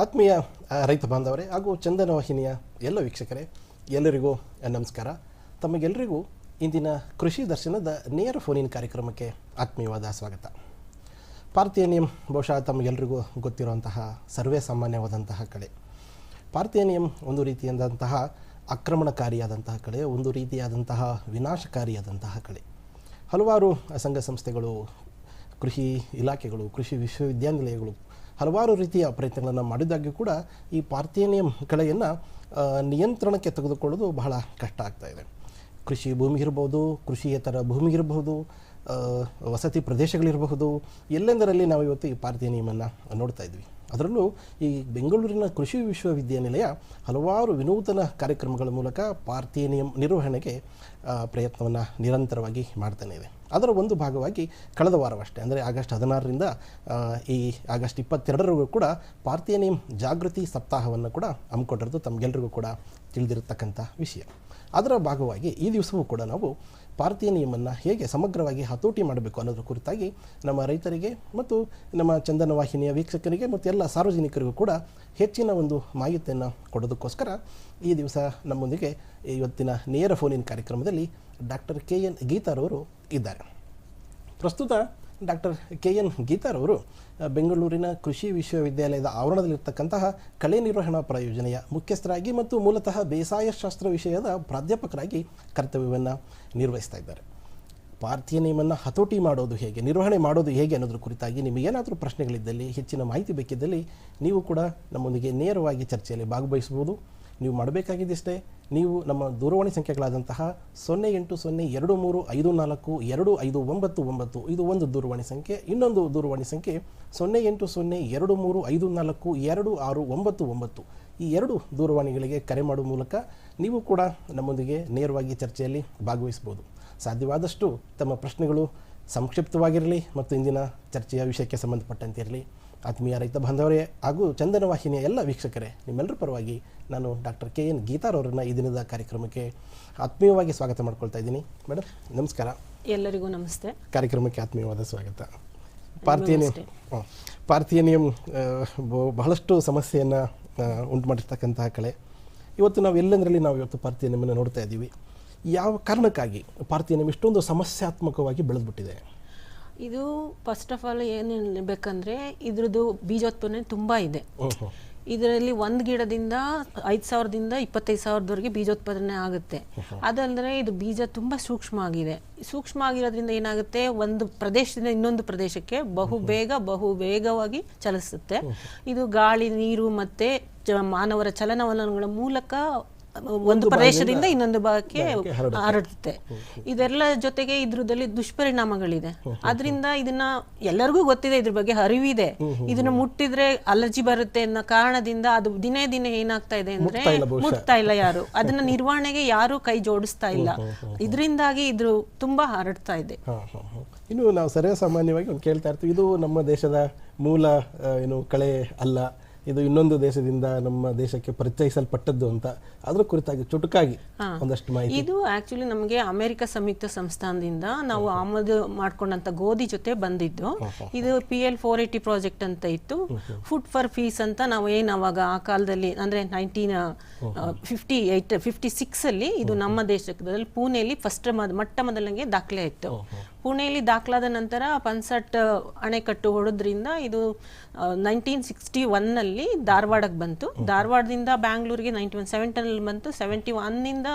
ಆತ್ಮೀಯ ರೈತ ಬಾಂಧವರೇ, ಹಾಗೂ ಚಂದನ ವಾಹಿನಿಯ ಎಲ್ಲ ವೀಕ್ಷಕರೇ, ಎಲ್ಲರಿಗೂ ನಮಸ್ಕಾರ. ತಮಗೆಲ್ಲರಿಗೂ ಇಂದಿನ ಕೃಷಿ ದರ್ಶನದ ನೇರ ಫೋನಿನ ಕಾರ್ಯಕ್ರಮಕ್ಕೆ ಆತ್ಮೀಯವಾದ ಸ್ವಾಗತ. ಪಾರ್ಥೇನಿಯಂ ಬಹುಶಃ ತಮಗೆಲ್ಲರಿಗೂ ಗೊತ್ತಿರುವಂತಹ ಸರ್ವೇ ಸಾಮಾನ್ಯವಾದಂತಹ ಕಳೆ. ಪಾರ್ಥೇನಿಯಂ ಒಂದು ರೀತಿಯಾದಂತಹ ಆಕ್ರಮಣಕಾರಿಯಾದಂತಹ ಕಳೆ, ಒಂದು ರೀತಿಯಾದಂತಹ ವಿನಾಶಕಾರಿಯಾದಂತಹ ಕಳೆ. ಹಲವಾರು ಸಂಘ ಸಂಸ್ಥೆಗಳು, ಕೃಷಿ ಇಲಾಖೆಗಳು, ಕೃಷಿ ವಿಶ್ವವಿದ್ಯಾನಿಲಯಗಳು ಹಲವಾರು ರೀತಿಯ ಪ್ರಯತ್ನಗಳನ್ನು ಮಾಡಿದಾಗ್ಯೂ ಕೂಡ ಈ ಪಾರ್ಥೇನಿಯಂ ಕಳೆಯನ್ನು ನಿಯಂತ್ರಣಕ್ಕೆ ತೆಗೆದುಕೊಳ್ಳೋದು ಬಹಳ ಕಷ್ಟ ಆಗ್ತಾ ಇದೆ. ಕೃಷಿ ಭೂಮಿ ಇರ್ಬೋದು ಕೃಷಿಯೇತರ ಭೂಮಿ ಇರಬಹುದು ವಸತಿ ಪ್ರದೇಶಗಳಿರಬಹುದು, ಎಲ್ಲೆಂದರಲ್ಲಿ ನಾವು ಇವತ್ತು ಈ ಪಾರ್ಥೇನಿಯಮನ್ನು ನೋಡ್ತಾ ಇದ್ವಿ. ಅದರಲ್ಲೂ ಈ ಬೆಂಗಳೂರಿನ ಕೃಷಿ ವಿಶ್ವವಿದ್ಯಾನಿಲಯ ಹಲವಾರು ವಿನೂತನ ಕಾರ್ಯಕ್ರಮಗಳ ಮೂಲಕ ಪಾರ್ಥೇನಿಯಂ ನಿರ್ವಹಣೆಗೆ ಪ್ರಯತ್ನವನ್ನು ನಿರಂತರವಾಗಿ ಮಾಡ್ತಾನೆ ಇದೆ. ಅದರ ಒಂದು ಭಾಗವಾಗಿ ಕಳೆದ ವಾರವಷ್ಟೇ, ಅಂದರೆ ಆಗಸ್ಟ್ ಹದಿನಾರರಿಂದ ಈ ಆಗಸ್ಟ್ ಇಪ್ಪತ್ತೆರಡರವರೆಗೂ ಕೂಡ ಪಾರ್ಥಿಯನೇಮ್ ಜಾಗೃತಿ ಸಪ್ತಾಹವನ್ನು ಕೂಡ ಹಮ್ಮಿಕೊಂಡಿರೋದು ತಮಗೆಲ್ಲರಿಗೂ ಕೂಡ ತಿಳಿದಿರತಕ್ಕಂಥ ವಿಷಯ. ಅದರ ಭಾಗವಾಗಿ ಈ ದಿವಸವೂ ಕೂಡ ನಾವು ಪಾರ್ಥೇನಿಯಮನ್ನು ಹೇಗೆ ಸಮಗ್ರವಾಗಿ ಹತೋಟಿ ಮಾಡಬೇಕು ಅನ್ನೋದ್ರ ಕುರಿತಾಗಿ ನಮ್ಮ ರೈತರಿಗೆ ಮತ್ತು ನಮ್ಮ ಚಂದನ ವಾಹಿನಿಯ ವೀಕ್ಷಕರಿಗೆ ಮತ್ತು ಎಲ್ಲ ಸಾರ್ವಜನಿಕರಿಗೂ ಕೂಡ ಹೆಚ್ಚಿನ ಒಂದು ಮಾಹಿತಿಯನ್ನು ಕೊಡೋದಕ್ಕೋಸ್ಕರ ಈ ದಿವಸ ನಮ್ಮೊಂದಿಗೆ ಇವತ್ತಿನ ನೇರ ಫೋನಿನ ಕಾರ್ಯಕ್ರಮದಲ್ಲಿ ಡಾಕ್ಟರ್ ಕೆ ಎನ್ ಗೀತಾರವರು ಇದ್ದಾರೆ. ಪ್ರಸ್ತುತ ಡಾಕ್ಟರ್ ಕೆ ಎನ್ ಗೀತಾರವರು ಬೆಂಗಳೂರಿನ ಕೃಷಿ ವಿಶ್ವವಿದ್ಯಾಲಯದ ಆವರಣದಲ್ಲಿರ್ತಕ್ಕಂತಹ ಕಳೆ ನಿರ್ವಹಣಾ ಪ್ರಯೋಜನೆಯ ಮುಖ್ಯಸ್ಥರಾಗಿ ಮತ್ತು ಮೂಲತಃ ಬೇಸಾಯ ಶಾಸ್ತ್ರ ವಿಷಯದ ಪ್ರಾಧ್ಯಾಪಕರಾಗಿ ಕರ್ತವ್ಯವನ್ನು ನಿರ್ವಹಿಸ್ತಾ ಇದ್ದಾರೆ. ಪಾರ್ಥೇನಿಯಮನ್ನು ಹತೋಟಿ ಮಾಡೋದು ಹೇಗೆ, ನಿರ್ವಹಣೆ ಮಾಡೋದು ಹೇಗೆ ಅನ್ನೋದ್ರ ಕುರಿತಾಗಿ ನಿಮಗೇನಾದರೂ ಪ್ರಶ್ನೆಗಳಿದ್ದಲ್ಲಿ, ಹೆಚ್ಚಿನ ಮಾಹಿತಿ ಬೇಕಿದ್ದಲ್ಲಿ ನೀವು ಕೂಡ ನಮ್ಮೊಂದಿಗೆ ನೇರವಾಗಿ ಚರ್ಚೆಯಲ್ಲಿ ಭಾಗವಹಿಸ್ಬೋದು ನೀವು ಮಾಡಬೇಕಾಗಿದ್ದಿಷ್ಟೇ, ನೀವು ನಮ್ಮ ದೂರವಾಣಿ ಸಂಖ್ಯೆಗಳಾದಂತಹ ಸೊನ್ನೆ ಎಂಟು ಸೊನ್ನೆ ಎರಡು ಮೂರು ಐದು ನಾಲ್ಕು ಎರಡು ಐದು ಒಂಬತ್ತು ಒಂಬತ್ತು ಇದು ಒಂದು ದೂರವಾಣಿ ಸಂಖ್ಯೆ. ಇನ್ನೊಂದು ದೂರವಾಣಿ ಸಂಖ್ಯೆ ಸೊನ್ನೆ ಎಂಟು ಸೊನ್ನೆ ಎರಡು ಮೂರು ಐದು ನಾಲ್ಕು ಎರಡು ಆರು ಒಂಬತ್ತು ಒಂಬತ್ತು. ಈ ಎರಡು ದೂರವಾಣಿಗಳಿಗೆ ಕರೆ ಮಾಡುವ ಮೂಲಕ ನೀವು ಕೂಡ ನಮ್ಮೊಂದಿಗೆ ನೇರವಾಗಿ ಚರ್ಚೆಯಲ್ಲಿ ಭಾಗವಹಿಸ್ಬೋದು ಸಾಧ್ಯವಾದಷ್ಟು ತಮ್ಮ ಪ್ರಶ್ನೆಗಳು ಸಂಕ್ಷಿಪ್ತವಾಗಿರಲಿ ಮತ್ತು ಇಂದಿನ ಚರ್ಚೆಯ ವಿಷಯಕ್ಕೆ ಸಂಬಂಧಪಟ್ಟಂತೆ ಇರಲಿ. ಆತ್ಮೀಯ ರೈತ ಬಾಂಧವರೇ ಹಾಗೂ ಚಂದನ ವಾಹಿನಿಯ ಎಲ್ಲ ವೀಕ್ಷಕರೇ ನಿಮ್ಮೆಲ್ಲರ ಪರವಾಗಿ ನಾನು ಡಾಕ್ಟರ್ ಕೆ ಎನ್ ಗೀತಾರವರನ್ನ ಈ ದಿನದ ಕಾರ್ಯಕ್ರಮಕ್ಕೆ ಆತ್ಮೀಯವಾಗಿ ಸ್ವಾಗತ ಮಾಡ್ಕೊಳ್ತಾ ಇದ್ದೀನಿ. ಮೇಡಮ್ ನಮಸ್ಕಾರ. ಎಲ್ಲರಿಗೂ ನಮಸ್ತೆ. ಕಾರ್ಯಕ್ರಮಕ್ಕೆ ಆತ್ಮೀಯವಾದ ಸ್ವಾಗತ. ಪಾರ್ಥಿಯನಿಯಂ ಪಾರ್ಥಿಯನಿಯಂ ಬಹಳಷ್ಟು ಸಮಸ್ಯೆಯನ್ನು ಉಂಟು ಮಾಡಿರ್ತಕ್ಕಂತಹ ಕಳೆ. ಇವತ್ತು ನಾವು ಎಲ್ಲೆಂದರಲ್ಲಿ ನಾವು ಇವತ್ತು ಪಾರ್ಥಿಯನಿಯಮನ್ನು ನೋಡ್ತಾ ಇದ್ದೀವಿ. ಯಾವ ಕಾರಣಕ್ಕಾಗಿ ಪಾರ್ಥಿಯನಿಯಂ ಇಷ್ಟೊಂದು ಸಮಸ್ಯಾತ್ಮಕವಾಗಿ ಬೆಳೆದ್ಬಿಟ್ಟಿದೆ? ಇದು ಫಸ್ಟ್ ಆಫ್ ಆಲ್ ಏನು ಬೇಕಂದ್ರೆ ಇದ್ರದ್ದು ಬೀಜೋತ್ಪನ್ನ ತುಂಬಾ ಇದೆ. ಇದರಲ್ಲಿ ಒಂದು ಗಿಡದಿಂದ ಐದು ಸಾವಿರದಿಂದ ಇಪ್ಪತ್ತೈದು ಸಾವಿರದವರೆಗೆ ಬೀಜೋತ್ಪಾದನೆ ಆಗುತ್ತೆ. ಅದಲ್ಲದೆ ಇದು ಬೀಜ ತುಂಬ ಸೂಕ್ಷ್ಮ ಆಗಿದೆ. ಸೂಕ್ಷ್ಮ ಆಗಿರೋದ್ರಿಂದ ಏನಾಗುತ್ತೆ? ಒಂದು ಪ್ರದೇಶದಿಂದ ಇನ್ನೊಂದು ಪ್ರದೇಶಕ್ಕೆ ಬಹು ಬೇಗ ಬಹು ವೇಗವಾಗಿ ಚಲಿಸುತ್ತೆ. ಇದು ಗಾಳಿ ನೀರು ಮತ್ತೆ ಮಾನವರ ಚಲನವಲನಗಳ ಮೂಲಕ ಒಂದು ಪ್ರದೇಶದಿಂದ ಇನ್ನೊಂದು ಭಾಗಕ್ಕೆ ಹರಡುತ್ತೆ. ಇದೆಲ್ಲ ಜೊತೆಗೆ ಇದ್ರದಲ್ಲಿ ದುಷ್ಪರಿಣಾಮಗಳಿದೆ. ಅದರಿಂದ ಇದನ್ನ ಎಲ್ಲರಿಗೂ ಗೊತ್ತಿದೆ ಇದ್ರ ಬಗ್ಗೆ ಅರಿವಿದೆ. ಇದನ್ನ ಮುಟ್ಟಿದ್ರೆ ಅಲರ್ಜಿ ಬರುತ್ತೆ ಅನ್ನೋ ಕಾರಣದಿಂದ ಅದು ದಿನೇ ದಿನೇ ಏನಾಗ್ತಾ ಇದೆ ಅಂದ್ರೆ ಮುಟ್ತಾ ಇಲ್ಲ ಯಾರು. ಅದನ್ನ ನಿರ್ವಹಣೆಗೆ ಯಾರು ಕೈ ಜೋಡಿಸ್ತಾ ಇಲ್ಲ. ಇದರಿಂದಾಗಿ ಇದ್ರ ತುಂಬಾ ಹರಡ್ತಾ ಇದೆ. ಇನ್ನು ನಾವು ಸರ್ವೇ ಸಾಮಾನ್ಯವಾಗಿ ಕೇಳ್ತಾ ಇರ್ತೀವಿ. ಇದು ನಮ್ಮ ದೇಶದ ಮೂಲ ಏನು ಕಳೆ ಅಲ್ಲ. ಇದು ಇನ್ನೊಂದು ದೇಶದಿಂದ ನಮ್ಮ ದೇಶಕ್ಕೆ ಪರಿಚಯಿಸಲ್ಪಟ್ಟದ್ದು ಅಂತ. ಅದ್ರ ಕುರಿತಾಗಿ ಚುಟುಕಾಗಿ ಒಂದಷ್ಟು ಮಾಹಿತಿ. ಇದು ಆಕ್ಚುಲಿ ನಮಗೆ ಅಮೆರಿಕ ಸಂಯುಕ್ತ ಸಂಸ್ಥಾನದಿಂದ ನಾವು ಆಮದು ಮಾಡ್ಕೊಂಡಂತ ಗೋಧಿ ಜೊತೆ ಬಂದಿದ್ದು. ಇದು P L four eighty project ಅಂತ ಇತ್ತು. ಫುಡ್ ಫಾರ್ ಫೀಸ್ ಅಂತ ನಾವು ಏನು ಅವಾಗ ಆ ಕಾಲದಲ್ಲಿ ಅಂದ್ರೆ nineteen fifty eight fifty six ಅಲ್ಲಿ ಇದು ನಮ್ಮ ದೇಶದಲ್ಲಿ ಪುಣೆಯಲ್ಲಿ ಫಸ್ಟ್ ಮೊಟ್ಟ ಮೊದಲಂಗೆ ದಾಖಲೆ ಇತ್ತು. ಪುಣೆಯಲ್ಲಿ ದಾಖಲಾದ ನಂತರ ಪನ್ಸಟ್ ಅಣೆಕಟ್ಟು ಹೊಡೋದ್ರಿಂದ ಇದು ನೈನ್ಟೀನ್ ಸಿಕ್ಸ್ಟಿ ಒನ್ನಲ್ಲಿ ಧಾರವಾಡಕ್ಕೆ ಬಂತು. ಧಾರವಾಡದಿಂದ ಬ್ಯಾಂಗ್ಳೂರಿಗೆ ನೈನ್ಟಿ ಒನ್ ಸೆವೆಂಟನಲ್ಲಿ ಬಂತು. ಸೆವೆಂಟಿ ಒನ್ನಿಂದ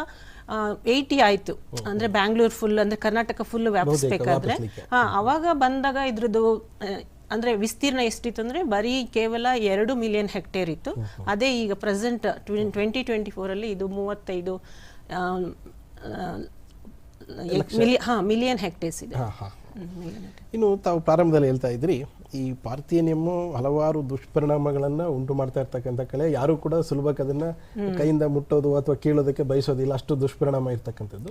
ಏಯ್ಟಿ ಆಯಿತು. ಅಂದರೆ ಬ್ಯಾಂಗ್ಳೂರ್ ಫುಲ್ ಅಂದರೆ ಕರ್ನಾಟಕ ಫುಲ್ ವ್ಯಾಪಿಸ್ಬೇಕಾದ್ರೆ. ಹಾಂ ಅವಾಗ ಬಂದಾಗ ಇದ್ರದ್ದು ಅಂದರೆ ವಿಸ್ತೀರ್ಣ ಎಷ್ಟಿತ್ತು ಅಂದ್ರೆ ಬರೀ ಕೇವಲ ಎರಡು ಮಿಲಿಯನ್ ಹೆಕ್ಟೇರ್ ಇತ್ತು. ಅದೇ ಈಗ ಪ್ರೆಸೆಂಟ್ ಟ್ವೆಂಟಿ ಟ್ವೆಂಟಿ ಫೋರಲ್ಲಿ ಇದು ಮೂವತ್ತೈದು ಮಿಲಿಯನ್ ಹೆಕ್ಟೇರ್ಸ್ ಇದೆ. ಇನ್ನು ತಾವು ಪ್ರಾರಂಭದಲ್ಲಿ ಹೇಳ್ತಾ ಇದ್ರಿ ಈ ಪಾರ್ಥೇನಿಯಮ್ಮು ಹಲವಾರು ದುಷ್ಪರಿಣಾಮಗಳನ್ನ ಉಂಟು ಮಾಡ್ತಾ ಇರ್ತಕ್ಕಂಥ ಕಲೆ. ಯಾರು ಕೂಡ ಸುಲಭಕ್ಕೆ ಅದನ್ನ ಕೈಯಿಂದ ಮುಟ್ಟೋದು ಅಥವಾ ಕೀಳೋದಕ್ಕೆ ಬಯಸೋದಿಲ್ಲ. ಅಷ್ಟು ದುಷ್ಪರಿಣಾಮ ಇರ್ತಕ್ಕಂಥದ್ದು.